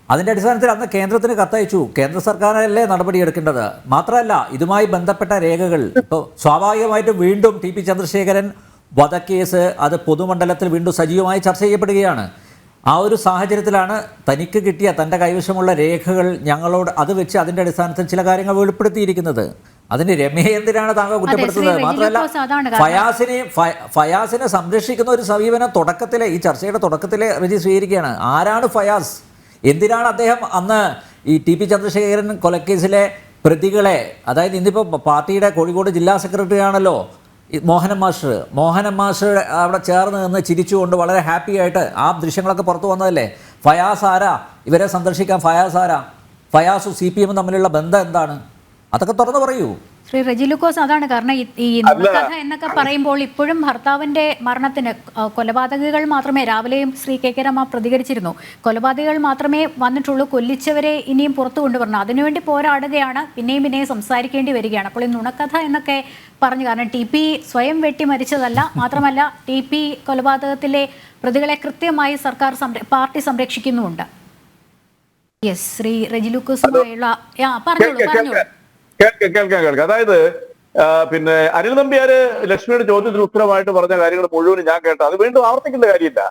അതിന്റെ അടിസ്ഥാനത്തിൽ അന്ന് കേന്ദ്രത്തിന് കത്തയച്ചു. കേന്ദ്ര സർക്കാരല്ലേ നടപടിയെടുക്കേണ്ടത് മാത്രമല്ല ഇതുമായി ബന്ധപ്പെട്ട രേഖകൾ ഇപ്പോൾ സ്വാഭാവികമായിട്ടും വീണ്ടും ടി പി ചന്ദ്രശേഖരൻ വധക്കേസ് അത് പൊതുമണ്ഡലത്തിൽ വീണ്ടും സജീവമായി ചർച്ച ചെയ്യപ്പെടുകയാണ്. ആ ഒരു സാഹചര്യത്തിലാണ് തനിക്ക് കിട്ടിയ തന്റെ കൈവശമുള്ള രേഖകൾ ഞങ്ങളോട് അത് വെച്ച് അതിന്റെ അടിസ്ഥാനത്തിൽ ചില കാര്യങ്ങൾ വെളിപ്പെടുത്തിയിരിക്കുന്നത്. അതിന് രമയെ എന്തിനാണ് താങ്കൾ കുറ്റപ്പെടുത്തുന്നത്? മാത്രമല്ല. ഫയാസിനെ ഫയാസിനെ സംരക്ഷിക്കുന്ന ഒരു സമീപനം തുടക്കത്തിലെ ഈ ചർച്ചയുടെ തുടക്കത്തിലെ രജി സ്വീകരിക്കുകയാണ്. ആരാണ് ഫയാസ്? എന്തിനാണ് അദ്ദേഹം അന്ന് ഈ ടി പി ചന്ദ്രശേഖരൻ കൊലക്കേസിലെ പ്രതികളെ അതായത് ഇന്നിപ്പോൾ പാർട്ടിയുടെ കോഴിക്കോട് ജില്ലാ സെക്രട്ടറി ആണല്ലോ മോഹനൻ മാസ്റ്റർ. മോഹനൻ മാസ്റ്റർ അവിടെ ചേർന്ന് നിന്ന് ചിരിച്ചുകൊണ്ട് വളരെ ഹാപ്പി ആയിട്ട് ആ ദൃശ്യങ്ങളൊക്കെ പുറത്തു വന്നതല്ലേ? ഫയാസ് ആരാ? ഇവരെ സന്ദർശിക്കാൻ ഫയാസ് ആരാ? ഫയാസും സി പി എമ്മും തമ്മിലുള്ള ബന്ധം എന്താണ്? അതൊക്കെ തുറന്നു പറയൂ. ശ്രീ റജിലുക്കോസ് അതാണ് കാരണം ഈ- കഥ എന്നൊക്കെ പറയുമ്പോൾ ഇപ്പോഴും ഭർത്താവിന്റെ മരണത്തിന് കൊലപാതകകൾ കൊലപാതകികൾ മാത്രമേ രാവിലെയും ശ്രീ കെ കെ രമ പ്രതികരിച്ചിരുന്നു. കൊലപാതകികൾ മാത്രമേ വന്നിട്ടുള്ളൂ. കൊല്ലിച്ചവരെ ഇനിയും പുറത്തു കൊണ്ടുവരണം. അതിനുവേണ്ടി പോരാടുകയാണ്. പിന്നെയും പിന്നെയും സംസാരിക്കേണ്ടി വരികയാണ്. അപ്പോൾ ഈ നുണക്കഥ എന്നൊക്കെ പറഞ്ഞു കാരണം ടി പി സ്വയം വെട്ടി മരിച്ചതല്ല. മാത്രമല്ല ടി പി കൊലപാതകത്തിലെ പ്രതികളെ കൃത്യമായി സർക്കാർ പാർട്ടി സംരക്ഷിക്കുന്നുമുണ്ട്. യെസ് ശ്രീ റജിലുക്കോസുമായുള്ള ആ പറഞ്ഞോളൂ പറഞ്ഞോളൂ. കേൾക്കാം. കേൾക്കാം കേൾക്കാം. അതായത് പിന്നെ അനിൽ നമ്പ്യാര് ലക്ഷ്മിയുടെ ചോദ്യത്തിന് ഉത്തരമായിട്ട് പറഞ്ഞ കാര്യങ്ങൾ മുഴുവനും ഞാൻ കേട്ട. അത് വീണ്ടും ആവർത്തിക്കേണ്ട കാര്യമില്ല.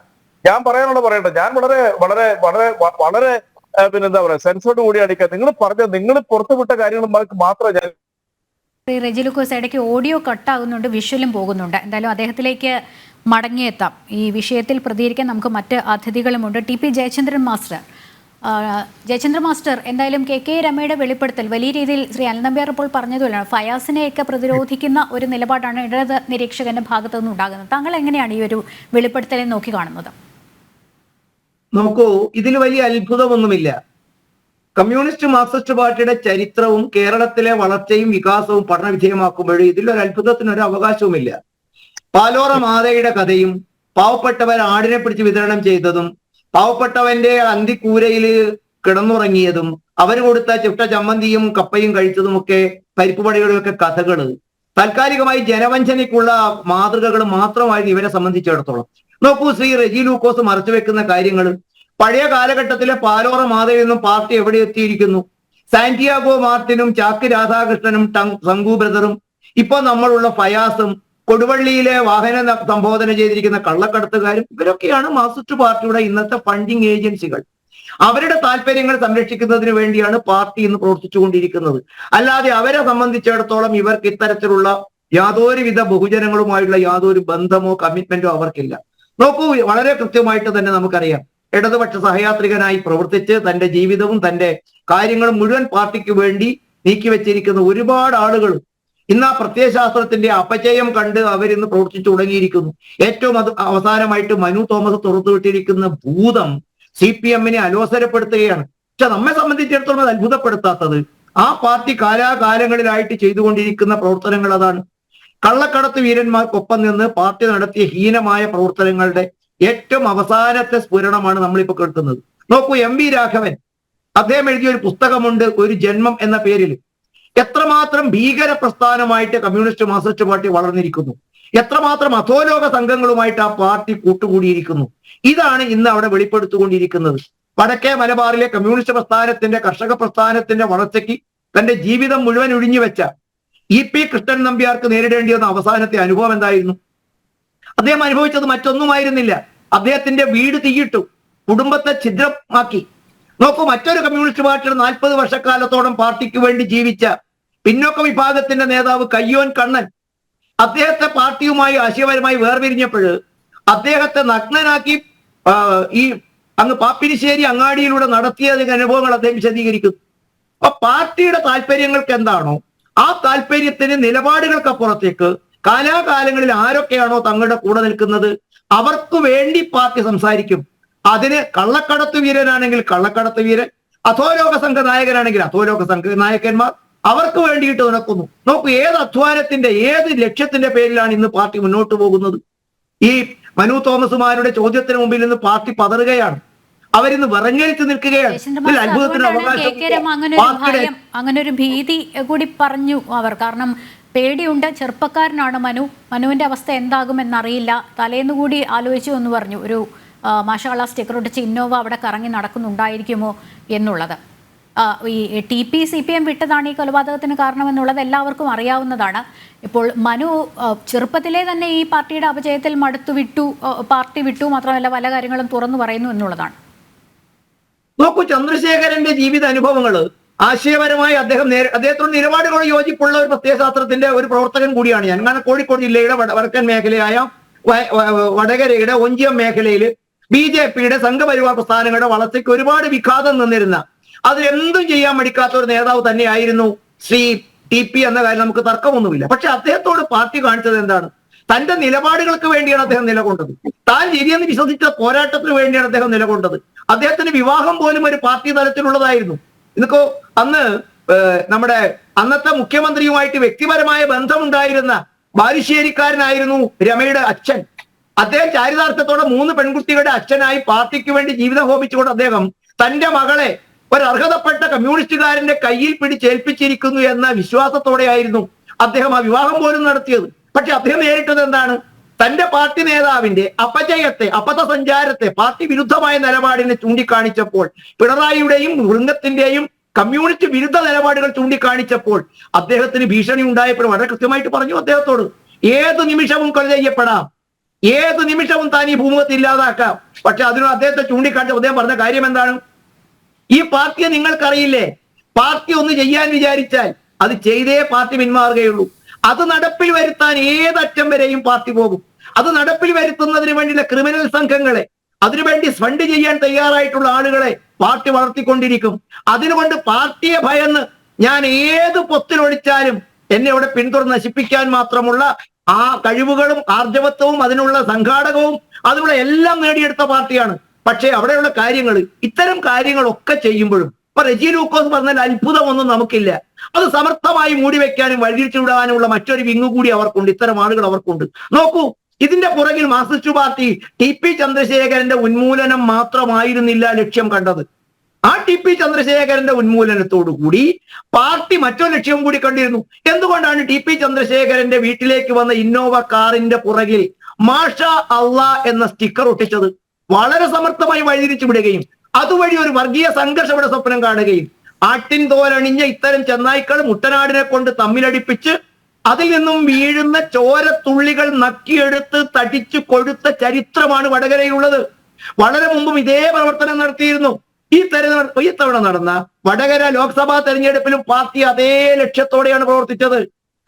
ഞാൻ പറയാനുള്ള പറയട്ടെ. ഞാൻ വളരെ വളരെ വളരെ വളരെ പിന്നെന്താ പറയാ സെൻസോട് കൂടി കൂടിയാണ് നിങ്ങൾ പറഞ്ഞ നിങ്ങൾ പുറത്തുവിട്ട കാര്യങ്ങൾ മാത്രം ഞാൻ ശ്രീ ഇടയ്ക്ക് ഓഡിയോ കട്ടാകുന്നുണ്ട് വിഷ്വലും പോകുന്നുണ്ട്. എന്തായാലും അദ്ദേഹത്തിലേക്ക് മടങ്ങിയെത്താം. ഈ വിഷയത്തിൽ പ്രതികരിക്കാൻ നമുക്ക് മറ്റ് അതിഥികളുമുണ്ട്. ടി പി ജയചന്ദ്രൻ മാസ്റ്റർ ആ, ജയചന്ദ്രൻ മാസ്റ്റർ എന്തായാലും കെ കെ രമയുടെ വെളിപ്പെടുത്തൽ വലിയ രീതിയിൽ ശ്രീ അനന്തമ്പ്യാർ ഇപ്പോൾ പറഞ്ഞതുപോലെയാണ് ഫയാസിനെയൊക്കെ പ്രതിരോധിക്കുന്ന ഒരു നിലപാടാണ് ഇടത് നിരീക്ഷകന്റെ ഭാഗത്തു നിന്ന് ഉണ്ടാകുന്നത്. താങ്കൾ എങ്ങനെയാണ് ഈ ഒരു വെളിപ്പെടുത്തലെ നോക്കി കാണുന്നത്? നോക്കൂ ഇതിൽ വലിയ അത്ഭുതമൊന്നുമില്ല. കമ്മ്യൂണിസ്റ്റ് മാർക്സിസ്റ്റ് പാർട്ടിയുടെ ചരിത്രവും കേരളത്തിലെ വളർച്ചയും വികാസവും പഠനവിധേയമാക്കുമ്പോഴും ഇതിലൊരു അത്ഭുതത്തിനൊരു അവകാശവുമില്ല. പാലോറ മാതയുടെ കഥയും പാവപ്പെട്ടവർ ആടിനെ പിടിച്ച് വിതരണം ചെയ്തതും പാവപ്പെട്ടവന്റെ അന്തിക്കൂരയിൽ കിടന്നുറങ്ങിയതും അവർ കൊടുത്ത ചുട്ട ചമ്മന്തിയും കപ്പയും കഴിച്ചതുമൊക്കെ പരിപ്പുപടികളുടെ ഒക്കെ കഥകൾ. താൽക്കാലികമായി ജനവഞ്ചനയ്ക്കുള്ള മാതൃകകൾ മാത്രമായിരുന്നു ഇവരെ സംബന്ധിച്ചിടത്തോളം. നോക്കൂ ശ്രീ റെജി ലൂക്കോസ് മറച്ചു വെക്കുന്ന കാര്യങ്ങൾ പഴയ കാലഘട്ടത്തിലെ പാലോറ മാതയിൽ നിന്നും പാർട്ടി എവിടെ എത്തിയിരിക്കുന്നു? സാന്റിയാഗോ മാർട്ടിനും ചാക്ക് രാധാകൃഷ്ണനും ടങ്- സംഗു ബ്രദറും. ഇപ്പൊ നമ്മളുള്ള ഫയാസും കൊടുവള്ളിയിലെ വാഹന സംബോധന ചെയ്തിരിക്കുന്ന കള്ളക്കടത്തുകാരും ഇവരൊക്കെയാണ് മാർക്സിസ്റ്റ് പാർട്ടിയുടെ ഇന്നത്തെ ഫണ്ടിങ് ഏജൻസികൾ. അവരുടെ താല്പര്യങ്ങൾ സംരക്ഷിക്കുന്നതിന് വേണ്ടിയാണ് പാർട്ടി ഇന്ന് പ്രവർത്തിച്ചുകൊണ്ടിരിക്കുന്നത്. അല്ലാതെ അവരെ സംബന്ധിച്ചിടത്തോളം ഇവർക്ക് ഇത്തരത്തിലുള്ള യാതൊരുവിധ ബഹുജനങ്ങളുമായുള്ള യാതൊരു ബന്ധമോ കമ്മിറ്റ്മെന്റോ അവർക്കില്ല. നോക്കൂ വളരെ കൃത്യമായിട്ട് തന്നെ നമുക്കറിയാം. ഇടതുപക്ഷ സഹയാത്രികനായി പ്രവർത്തിച്ച് തന്റെ ജീവിതവും തന്റെ കാര്യങ്ങളും മുഴുവൻ പാർട്ടിക്ക് വേണ്ടി നീക്കിവെച്ചിരിക്കുന്ന ഒരുപാട് ആളുകൾ ഇന്ന് ആ പ്രത്യയശാസ്ത്രത്തിന്റെ അപചയം കണ്ട് അവരിന്ന് പ്രവർത്തിച്ചു തുടങ്ങിയിരിക്കുന്നു. ഏറ്റവും അത് അവസാനമായിട്ട് മനു തോമസ് തുറത്തുവിട്ടിരിക്കുന്ന ഭൂതം സി പി എമ്മിനെ അലോസരപ്പെടുത്തുകയാണ്. പക്ഷെ നമ്മെ സംബന്ധിച്ചിടത്തോളം അത് അത്ഭുതപ്പെടുത്താത്തത് ആ പാർട്ടി കാലാകാലങ്ങളിലായിട്ട് ചെയ്തുകൊണ്ടിരിക്കുന്ന പ്രവർത്തനങ്ങൾ അതാണ്. കള്ളക്കടത്ത് വീരന്മാർക്കൊപ്പം നിന്ന് പാർട്ടി നടത്തിയ ഹീനമായ പ്രവർത്തനങ്ങളുടെ ഏറ്റവും അവസാനത്തെ സ്ഫുരണമാണ് നമ്മളിപ്പോ കേൾക്കുന്നത്. നോക്കൂ എം വി രാഘവൻ. അദ്ദേഹം എഴുതിയ ഒരു പുസ്തകമുണ്ട് ഒരു ജന്മം എന്ന പേരിൽ. എത്രമാത്രം ഭീകര പ്രസ്ഥാനമായിട്ട് കമ്മ്യൂണിസ്റ്റ് മാർക്സിസ്റ്റ് പാർട്ടി വളർന്നിരിക്കുന്നു? എത്രമാത്രം അധോലോക സംഘങ്ങളുമായിട്ട് ആ പാർട്ടി കൂട്ടുകൂടിയിരിക്കുന്നു? ഇതാണ് ഇന്ന് അവിടെ വെളിപ്പെടുത്തുകൊണ്ടിരിക്കുന്നത് വടക്കേ മലബാറിലെ കമ്മ്യൂണിസ്റ്റ് പ്രസ്ഥാനത്തിന്റെ കർഷക പ്രസ്ഥാനത്തിന്റെ വളർച്ചയ്ക്ക് തന്റെ ജീവിതം മുഴുവൻ ഒഴിഞ്ഞു വെച്ച ഇ പി കൃഷ്ണൻ നമ്പ്യാർക്ക് നേരിടേണ്ടി വന്ന അവസാനത്തെ അനുഭവം എന്തായിരുന്നു? അദ്ദേഹം അനുഭവിച്ചത് മറ്റൊന്നുമായിരുന്നില്ല. അദ്ദേഹത്തിന്റെ വീട് തീയിട്ടു കുടുംബത്തെ ഛിദ്രമാക്കി. നോക്കൂ മറ്റൊരു കമ്മ്യൂണിസ്റ്റ് പാർട്ടിയുടെ നാൽപ്പത് വർഷക്കാലത്തോളം പാർട്ടിക്ക് വേണ്ടി ജീവിച്ച പിന്നോക്ക വിഭാഗത്തിന്റെ നേതാവ് കയ്യോൻ കണ്ണൻ അദ്ദേഹത്തെ പാർട്ടിയുമായി ആശയപരമായി വേർപിരിഞ്ഞപ്പോൾ അദ്ദേഹത്തെ നഗ്നനാക്കി ഈ അങ്ങ് പാപ്പിനിശ്ശേരി അങ്ങാടിയിലൂടെ നടത്തിയ അനുഭവങ്ങൾ അദ്ദേഹം വിശദീകരിക്കുന്നു. അപ്പൊ പാർട്ടിയുടെ താല്പര്യങ്ങൾക്ക് എന്താണോ ആ താല്പര്യത്തിന് നിലപാടുകൾക്കപ്പുറത്തേക്ക് കാലാകാലങ്ങളിൽ ആരൊക്കെയാണോ തങ്ങളുടെ കൂടെ നിൽക്കുന്നത് അവർക്ക് വേണ്ടി പാർട്ടി സംസാരിക്കും. അതിന് കള്ളക്കടത്ത് വീരനാണെങ്കിൽ കള്ളക്കടത്ത് വീരൻ അധോലോക സംഘ നായകനാണെങ്കിൽ അധോലോക സംഘ നായകന്മാർ. അവർക്ക് വേണ്ടിയിട്ട് നടക്കുന്നു. നോക്കൂ ഏത് അധ്വാനത്തിന്റെ ഏത് ലക്ഷ്യത്തിന്റെ പേരിലാണ് ഇന്ന് പാർട്ടി മുന്നോട്ട് പോകുന്നത്? ഈ മനു തോമസുമാരുടെ ചോദ്യത്തിന് മുമ്പിൽ നിന്ന് പാർട്ടി പതറുകയാണ്. അവരിന്ന് വിറങ്ങലിച്ച് നിൽക്കുകയാണ്. അങ്ങനെ ഒരു ഭീതി കൂടി പറഞ്ഞു അവർ. കാരണം പേടിയുണ്ട് ചെറുപ്പക്കാരനാണ് മനു. മനുവിന്റെ അവസ്ഥ എന്താകുമെന്നറിയില്ല. തലേന്ന് കൂടി ആലോചിച്ചു എന്ന് പറഞ്ഞു. ഒരു ആ, മാഷാള്ള സ്റ്റിക്കർ ഒട്ടിച്ച് ഇന്നോവ അവിടെ കറങ്ങി നടക്കുന്നുണ്ടായിരിക്കുമോ എന്നുള്ളത്. ഈ T P C P M വിട്ടതാണ് ഈ കൊലപാതകത്തിന് കാരണമെന്നുള്ളത് എല്ലാവർക്കും അറിയാവുന്നതാണ്. ഇപ്പോൾ മനു ചെറുപ്പത്തിലെ തന്നെ ഈ പാർട്ടിയുടെ അപജയത്തിൽ മടുത്തു വിട്ടു പാർട്ടി വിട്ടു മാത്രമല്ല പല കാര്യങ്ങളും തുറന്നു പറയുന്നു എന്നുള്ളതാണ്. നോക്കൂ ചന്ദ്രശേഖരന്റെ ജീവിത അനുഭവങ്ങൾ ആശയപരമായി അദ്ദേഹം അദ്ദേഹത്തോട് നിലപാടുകളോട് യോജിപ്പുള്ള ഒരു പ്രത്യേക ശാസ്ത്രത്തിന്റെ ഒരു പ്രവർത്തകൻ കൂടിയാണ് ഞാൻ. കാരണം കോഴിക്കോട് ജില്ലയുടെ വട- വടക്കൻ മേഖലയായ വടകരയുടെ ഒഞ്ചിയം മേഖലയിൽ ബി ജെ പിയുടെ സംഘപരിവാർ പ്രസ്ഥാനങ്ങളുടെ വളർച്ചയ്ക്ക് ഒരുപാട് വിഘാതം നിന്നിരുന്ന അതിലെന്തും ചെയ്യാൻ മടിക്കാത്ത ഒരു നേതാവ് തന്നെയായിരുന്നു ശ്രീ ടി പി എന്ന കാര്യം നമുക്ക് തർക്കമൊന്നുമില്ല. പക്ഷെ അദ്ദേഹത്തോട് പാർട്ടി കാണിച്ചത് എന്താണ്? തന്റെ നിലപാടുകൾക്ക് വേണ്ടിയാണ് അദ്ദേഹം നിലകൊണ്ടത്. താൻ ശരിയെന്ന് വിശ്വസിച്ച പോരാട്ടത്തിന് വേണ്ടിയാണ് അദ്ദേഹം നിലകൊണ്ടത്. അദ്ദേഹത്തിന്റെ വിവാഹം പോലും ഒരു പാർട്ടി തലത്തിലുള്ളതായിരുന്നു. ഇന്നിപ്പോ അന്ന് നമ്മുടെ അന്നത്തെ മുഖ്യമന്ത്രിയുമായിട്ട് വ്യക്തിപരമായ ബന്ധമുണ്ടായിരുന്ന ബാലുശ്ശേരിക്കാരനായിരുന്നു രമയുടെ അച്ഛൻ. അദ്ദേഹം ചാരിതാർത്ഥത്തോടെ മൂന്ന് പെൺകുട്ടികളുടെ അച്ഛനായി പാർട്ടിക്ക് വേണ്ടി ജീവിതം ഹോമിച്ചുകൊണ്ട് അദ്ദേഹം തന്റെ മകളെ ഒരു അർഹതപ്പെട്ട കമ്മ്യൂണിസ്റ്റുകാരന്റെ കയ്യിൽ പിടിച്ചേൽപ്പിച്ചിരിക്കുന്നു എന്ന വിശ്വാസത്തോടെയായിരുന്നു അദ്ദേഹം ആ വിവാഹം പോലും നടത്തിയത്. പക്ഷെ അദ്ദേഹം നേരിട്ടത് എന്താണ്? തന്റെ പാർട്ടി നേതാവിന്റെ അപജയത്തെ അപഥസഞ്ചാരത്തെ പാർട്ടി വിരുദ്ധമായ നിലപാടിനെ ചൂണ്ടിക്കാണിച്ചപ്പോൾ പിണറായിയുടെയും വൃന്ദത്തിന്റെയും കമ്മ്യൂണിസ്റ്റ് വിരുദ്ധ നിലപാടുകൾ ചൂണ്ടിക്കാണിച്ചപ്പോൾ അദ്ദേഹത്തിന് ഭീഷണി ഉണ്ടായപ്പോൾ വളരെ കൃത്യമായിട്ട് പറഞ്ഞു അദ്ദേഹത്തോട്. ഏത് നിമിഷവും കൊല ചെയ്യപ്പെടാം. ഏത് നിമിഷവും താൻ ഈ ഭൂമുഖത്ത് ഇല്ലാതാക്കാം. പക്ഷെ അതിനോട് അദ്ദേഹത്തെ ചൂണ്ടിക്കാട്ടി അദ്ദേഹം പറഞ്ഞ കാര്യം എന്താണ്? ഈ പാർട്ടിയെ നിങ്ങൾക്കറിയില്ലേ? പാർട്ടി ഒന്ന് ചെയ്യാൻ വിചാരിച്ചാൽ അത് ചെയ്തേ പാർട്ടി പിന്മാറുകയുള്ളൂ അത് നടപ്പിൽ വരുത്താൻ ഏതറ്റം വരെയും പാർട്ടി പോകും. അത് നടപ്പിൽ വരുത്തുന്നതിന് വേണ്ടിയുള്ള ക്രിമിനൽ സംഘങ്ങളെ അതിനുവേണ്ടി ഫണ്ട് ചെയ്യാൻ തയ്യാറായിട്ടുള്ള ആളുകളെ പാർട്ടി വളർത്തിക്കൊണ്ടിരിക്കും. അതിനുകൊണ്ട് പാർട്ടിയെ ഭയന്ന് ഞാൻ ഏത് പൊത്തിലൊളിച്ചാലും എന്നെ അവിടെ പിന്തുടർന്ന് നശിപ്പിക്കാൻ മാത്രമുള്ള ആ കഴിവുകളും ആർജവത്വവും അതിനുള്ള സംഘാടകവും അതിനുള്ള എല്ലാം നേടിയെടുത്ത പാർട്ടിയാണ്. പക്ഷേ അവിടെയുള്ള കാര്യങ്ങൾ ഇത്തരം കാര്യങ്ങളൊക്കെ ചെയ്യുമ്പോഴും ഇപ്പൊ റെജി ലൂക്കോസ് പറഞ്ഞാൽ അത്ഭുതമൊന്നും നമുക്കില്ല. അത് സമർത്ഥമായി മൂടിവെക്കാനും വഴിതിരിച്ചു വിടാനുമുള്ള മറ്റൊരു വിങ്ങു കൂടി അവർക്കുണ്ട്. ഇത്തരം ആളുകൾ അവർക്കുണ്ട്. നോക്കൂ ഇതിന്റെ പുറകിൽ മാർക്സിസ്റ്റ് പാർട്ടി ടി പി ചന്ദ്രശേഖരന്റെ ഉന്മൂലനം മാത്രമായിരുന്നില്ല ലക്ഷ്യം കണ്ടത്. ആ ടി പി ചന്ദ്രശേഖരന്റെ ഉന്മൂലനത്തോടു കൂടി പാർട്ടി മറ്റൊരു ലക്ഷ്യവും കൂടി കണ്ടിരുന്നു. എന്തുകൊണ്ടാണ് ടി പി ചന്ദ്രശേഖരന്റെ വീട്ടിലേക്ക് വന്ന ഇന്നോവ കാറിന്റെ പുറകിൽ മാഷ അള്ളാ എന്ന സ്റ്റിക്കർ ഒട്ടിച്ചത്? വളരെ സമർത്ഥമായി വഴിതിരിച്ചു വിടുകയും അതുവഴി ഒരു വർഗീയ സംഘർഷം ഇവിടെ സ്വപ്നം കാണുകയും ആട്ടിൻ തോലണിഞ്ഞ ഇത്തരം ചെന്നായ്ക്കൾ മുട്ടനാടിനെ കൊണ്ട് തമ്മിലടിപ്പിച്ച് അതിൽ നിന്നും വീഴുന്ന ചോരത്തുള്ളികൾ നക്കിയെടുത്ത് തടിച്ചു കൊഴുത്ത ചരിത്രമാണ് വടകരയിലുള്ളത്. വളരെ മുമ്പും ഇതേ പ്രവർത്തനം നടത്തിയിരുന്നു. ഈ തെരഞ്ഞെടുപ്പ് ഈ തവണ നടന്ന വടകര ലോക്സഭാ തെരഞ്ഞെടുപ്പിലും പാർട്ടി അതേ ലക്ഷ്യത്തോടെയാണ് പ്രവർത്തിച്ചത്.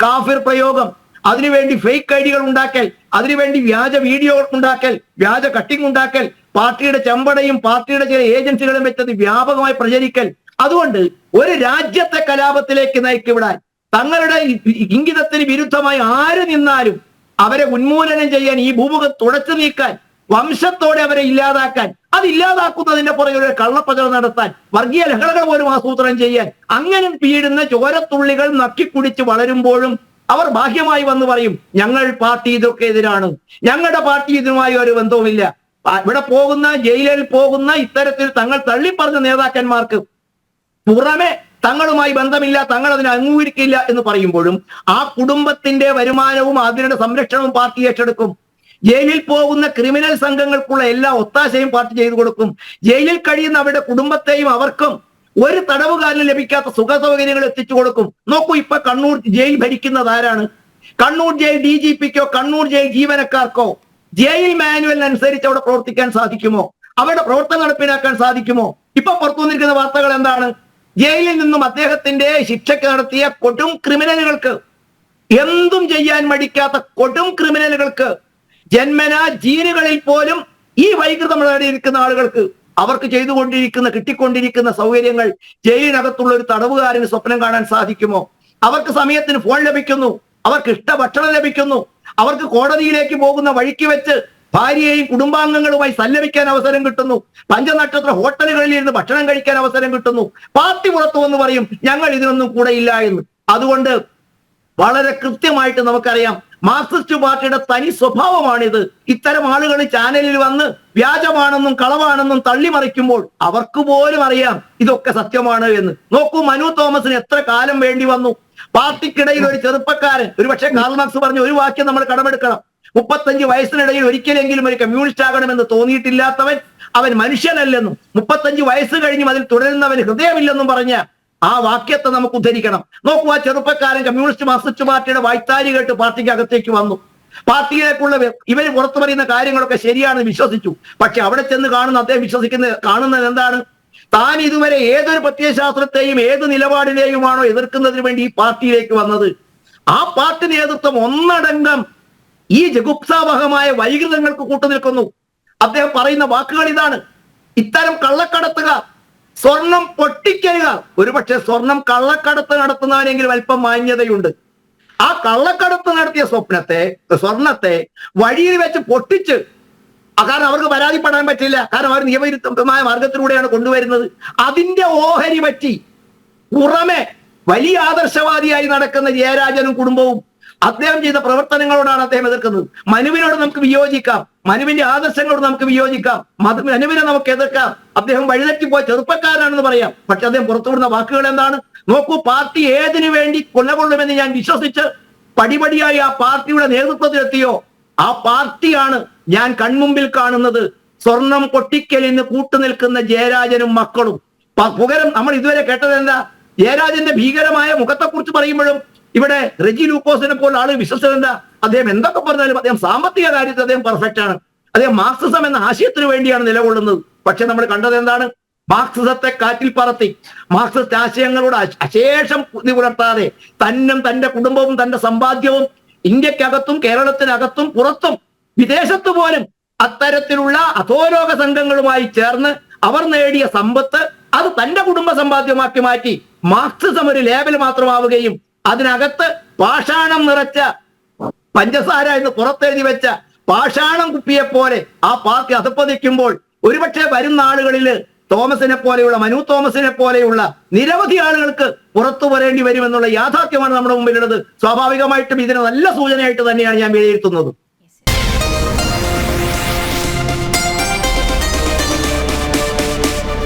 കാഫിർ പ്രയോഗം അതിനുവേണ്ടി ഫേക്ക് ഐഡികൾ ഉണ്ടാക്കൽ അതിനുവേണ്ടി വ്യാജ വീഡിയോ ഉണ്ടാക്കൽ വ്യാജ കട്ടിംഗ് ഉണ്ടാക്കൽ പാർട്ടിയുടെ ചെമ്പടയും പാർട്ടിയുടെ ചില ഏജൻസികളും വെച്ചത് വ്യാപകമായി പ്രചരിക്കൽ. അതുകൊണ്ട് ഒരു രാജ്യത്തെ കലാപത്തിലേക്ക് നയിക്കിവിടാൻ തങ്ങളുടെ ഇംഗിതത്തിന് വിരുദ്ധമായി ആര് നിന്നാലും അവരെ ഉന്മൂലനം ചെയ്യാൻ ഈ ഭൂമുഖം തുടച്ചു നീക്കാൻ വംശത്തോടെ അവരെ ഇല്ലാതാക്കാൻ അത് ഇല്ലാതാക്കുന്നതിന്റെ പുറകെ ഒരു കള്ളപ്രചരണം നടത്താൻ വർഗീയ ലഹളകൾ പോലും ആസൂത്രണം ചെയ്യാൻ അങ്ങനെ പീടുന്ന ചോരത്തുള്ളികൾ നക്കിക്കുടിച്ച് വളരുമ്പോഴും അവർ ബാഹ്യമായി വന്ന് പറയും ഞങ്ങൾ പാർട്ടി ഇതൊക്കെ എതിരാണ്. ഞങ്ങളുടെ പാർട്ടി ഇതുമായി ഒരു ബന്ധവുമില്ല. ഇവിടെ പോകുന്ന ജയിലിൽ പോകുന്ന ഇത്തരത്തിൽ തങ്ങൾ തള്ളിപ്പറഞ്ഞ നേതാക്കന്മാർക്ക് പുറമെ തങ്ങളുമായി ബന്ധമില്ല തങ്ങൾ അതിനെ അംഗീകരിക്കില്ല എന്ന് പറയുമ്പോഴും ആ കുടുംബത്തിന്റെ വരുമാനവും അതിനുടെ സംരക്ഷണവും പാർട്ടി ഏറ്റെടുക്കും. ജയിലിൽ പോകുന്ന ക്രിമിനൽ സംഘങ്ങൾക്കുള്ള എല്ലാ ഒത്താശയും പാർട്ടി ചെയ്തു കൊടുക്കും. ജയിലിൽ കഴിയുന്ന അവരുടെ കുടുംബത്തെയും അവർക്കും ഒരു തടവുകാരന് ലഭിക്കാത്ത സുഖ സൗകര്യങ്ങൾ എത്തിച്ചു കൊടുക്കും. നോക്കൂ ഇപ്പൊ കണ്ണൂർ ജയിൽ ഭരിക്കുന്നത് ആരാണ്? കണ്ണൂർ ജയിൽ ഡി ജി പിക്കോ കണ്ണൂർ ജയിൽ ജീവനക്കാർക്കോ? ജയിൽ മാനുവലിനനുസരിച്ച് അവിടെ പ്രവർത്തിക്കാൻ സാധിക്കുമോ? അവരുടെ പ്രവർത്തനം നടപ്പിലാക്കാൻ സാധിക്കുമോ? ഇപ്പൊ പുറത്തു വന്നിരിക്കുന്ന വാർത്തകൾ എന്താണ്? ജയിലിൽ നിന്നും അദ്ദേഹത്തിന്റെ ശിക്ഷയ്ക്ക് നടത്തിയ കൊടും ക്രിമിനലുകൾക്ക് എന്തും ചെയ്യാൻ മടിക്കാത്ത കൊടും ക്രിമിനലുകൾക്ക് ജന്മന ജീനുകളിൽ പോലും ഈ വൈകൃതം നേടിയിരിക്കുന്ന ആളുകൾക്ക് അവർക്ക് ചെയ്തുകൊണ്ടിരിക്കുന്ന കിട്ടിക്കൊണ്ടിരിക്കുന്ന സൗകര്യങ്ങൾ ജയിലിനകത്തുള്ള ഒരു തടവുകാരന് സ്വപ്നം കാണാൻ സാധിക്കുമോ? അവർക്ക് സമയത്തിന് ഫോൺ ലഭിക്കുന്നു. അവർക്ക് ഇഷ്ട ഭക്ഷണം ലഭിക്കുന്നു. അവർക്ക് കോടതിയിലേക്ക് പോകുന്ന വഴിക്ക് വെച്ച് ഭാര്യയെയും കുടുംബാംഗങ്ങളുമായി സല്ലപിക്കാൻ അവസരം കിട്ടുന്നു. പഞ്ചനക്ഷത്ര ഹോട്ടലുകളിൽ ഇരുന്ന് ഭക്ഷണം കഴിക്കാൻ അവസരം കിട്ടുന്നു. പാർട്ടി പുറത്തു വന്ന് പറയും ഞങ്ങൾ ഇതിനൊന്നും കൂടെ ഇല്ല എന്ന്. അതുകൊണ്ട് വളരെ കൃത്യമായിട്ട് നമുക്കറിയാം മാർക്സിസ്റ്റ് പാർട്ടിയുടെ തനി സ്വഭാവമാണിത്. ഇത്തരം ആളുകൾ ചാനലിൽ വന്ന് വ്യാജമാണെന്നും കളവാണെന്നും തള്ളിമറിക്കുമ്പോൾ അവർക്ക് പോലും അറിയാം ഇതൊക്കെ സത്യമാണ് എന്ന്. നോക്കൂ മനു തോമസിന് എത്ര കാലം വേണ്ടി വന്നു. പാർട്ടിക്കിടയിൽ ഒരു ചെറുപ്പക്കാരൻ ഒരു പക്ഷേ കാർൽ മാർക്സ് പറഞ്ഞ ഒരു വാക്യം നമ്മൾ കടമെടുക്കണം. മുപ്പത്തഞ്ച് വയസ്സിനിടയിൽ ഒരിക്കലെങ്കിലും ഒരു കമ്മ്യൂണിസ്റ്റ് ആകണമെന്ന് തോന്നിയിട്ടില്ലാത്തവൻ അവൻ മനുഷ്യനല്ലെന്നും മുപ്പത്തഞ്ച് വയസ്സ് കഴിഞ്ഞും അതിൽ തുടരുന്നവൻ ഹൃദയമില്ലെന്നും പറഞ്ഞ ആ വാക്യത്തെ നമുക്ക് ഉദ്ധരിക്കണം. നോക്കൂ ആ ചെറുപ്പക്കാരൻ കമ്മ്യൂണിസ്റ്റ് മാർക്സിസ്റ്റ് പാർട്ടിയുടെ വായ്ത്താരി കേട്ട് പാർട്ടിക്ക് അകത്തേക്ക് വന്നു. പാർട്ടിയിലേക്കുള്ള ഇവർ പുറത്തു പറയുന്ന കാര്യങ്ങളൊക്കെ ശരിയാണെന്ന് വിശ്വസിച്ചു. പക്ഷെ അവിടെ ചെന്ന് കാണുന്ന അദ്ദേഹം വിശ്വസിക്കുന്ന കാണുന്നത് എന്താണ്? താൻ ഇതുവരെ ഏതൊരു പ്രത്യയശാസ്ത്രത്തെയും ഏത് നിലപാടിനെയുമാണോ എതിർക്കുന്നതിന് വേണ്ടി ഈ പാർട്ടിയിലേക്ക് വന്നത്? ആ പാർട്ടി നേതൃത്വം ഒന്നടങ്കം ഈ ജഗുപ്സാവഹമായ വൈകൃതങ്ങൾക്ക് കൂട്ടുനിൽക്കുന്നു. അദ്ദേഹം പറയുന്ന വാക്കുകൾ ഇതാണ്. ഇത്തരം കള്ളക്കടത്തുകാർ സ്വർണം പൊട്ടിക്കരുക ഒരുപക്ഷെ സ്വർണം കള്ളക്കടത്ത് നടത്തുന്നവനെങ്കിലും അല്പം മാന്യതയുണ്ട്. ആ കള്ളക്കടത്ത് നടത്തിയ സ്വപ്നത്തെ സ്വർണത്തെ വഴിയിൽ വെച്ച് പൊട്ടിച്ച് കാരണം അവർക്ക് പരാതിപ്പെടാൻ പറ്റില്ല. കാരണം അവർ നിയമവിരുദ്ധമായ മാർഗത്തിലൂടെയാണ് കൊണ്ടുവരുന്നത്. അതിന്റെ ഓഹരി പറ്റി പുറമെ വലിയ ആദർശവാദിയായി നടക്കുന്ന ജയരാജനും കുടുംബവും അദ്ദേഹം ചെയ്ത പ്രവർത്തനങ്ങളോടാണ് അദ്ദേഹം എതിർക്കുന്നത്. മനുവിനോട് നമുക്ക് വിയോജിക്കാം. മനുവിന്റെ ആദർശങ്ങളോട് നമുക്ക് വിയോജിക്കാം. മനുവിനെ നമുക്ക് എതിർക്കാം. അദ്ദേഹം വഴിതെറ്റിപ്പോയ ചെറുപ്പക്കാരനാണെന്ന് പറയാം. പക്ഷെ അദ്ദേഹം പുറത്തുവിടുന്ന വാക്കുകൾ എന്താണ്? നോക്കൂ പാർട്ടി ഏതിനു വേണ്ടി കൊല്ലകൊള്ളുമെന്ന് ഞാൻ വിശ്വസിച്ച് പടിപടിയായി ആ പാർട്ടിയുടെ നേതൃത്വത്തിലെത്തിയോ? ആ പാർട്ടിയാണ് ഞാൻ കൺമുമ്പിൽ കാണുന്നത്. സ്വർണം പൊട്ടിക്കലിന് കൂട്ടുനിൽക്കുന്ന ജയരാജനും മക്കളും. പകരം നമ്മൾ ഇതുവരെ കേട്ടത് എന്താ? ജയരാജന്റെ ഭീകരമായ മുഖത്തെക്കുറിച്ച് പറയുമ്പോഴും ഇവിടെ റെജി ലൂക്കോസിനെ പോലെ ആൾ വിശ്വസിച്ചത് എന്താ അദ്ദേഹം എന്തൊക്കെ പറഞ്ഞാലും അദ്ദേഹം സാമ്പത്തിക കാര്യത്തിൽ അദ്ദേഹം പെർഫെക്റ്റ് ആണ്. അദ്ദേഹം മാർക്സിസം എന്ന ആശയത്തിന് വേണ്ടിയാണ് നിലകൊള്ളുന്നത്. പക്ഷെ നമ്മൾ കണ്ടത് എന്താണ്? മാർക്സിസത്തെ കാറ്റിൽ പറത്തി. മാർക്സിസ്റ്റ് ആശയങ്ങളോട് അശേഷം ബുദ്ധി പുലർത്താതെ തന്നും തന്റെ കുടുംബവും തന്റെ സമ്പാദ്യവും ഇന്ത്യക്കകത്തും കേരളത്തിനകത്തും പുറത്തും വിദേശത്ത് പോലും അത്തരത്തിലുള്ള അധോലോക സംഘങ്ങളുമായി ചേർന്ന് അവർ നേടിയ സമ്പത്ത് അത് തന്റെ കുടുംബ സമ്പാദ്യമാക്കി മാറ്റി. മാർക്സിസം ഒരു ലേബൽ മാത്രമാവുകയും അതിനകത്ത് പാഷാണം നിറച്ച പഞ്ചസാര എന്ന് പുറത്തെഴുതി വെച്ച പാഷാണം കുപ്പിയെ പോലെ ആ പാർട്ടി അധപ്പതിക്കുമ്പോൾ ഒരുപക്ഷെ വരുന്ന ആളുകളിൽ തോമസിനെ പോലെയുള്ള മനു തോമസിനെ പോലെയുള്ള നിരവധി ആളുകൾക്ക് പുറത്തു വരേണ്ടി വരുമെന്നുള്ള യാഥാർത്ഥ്യമാണ് നമ്മുടെ മുമ്പിലുള്ളത്. സ്വാഭാവികമായിട്ടും ഇതിന് നല്ല സൂചനയായിട്ട് തന്നെയാണ് ഞാൻ വിലയിരുത്തുന്നത്.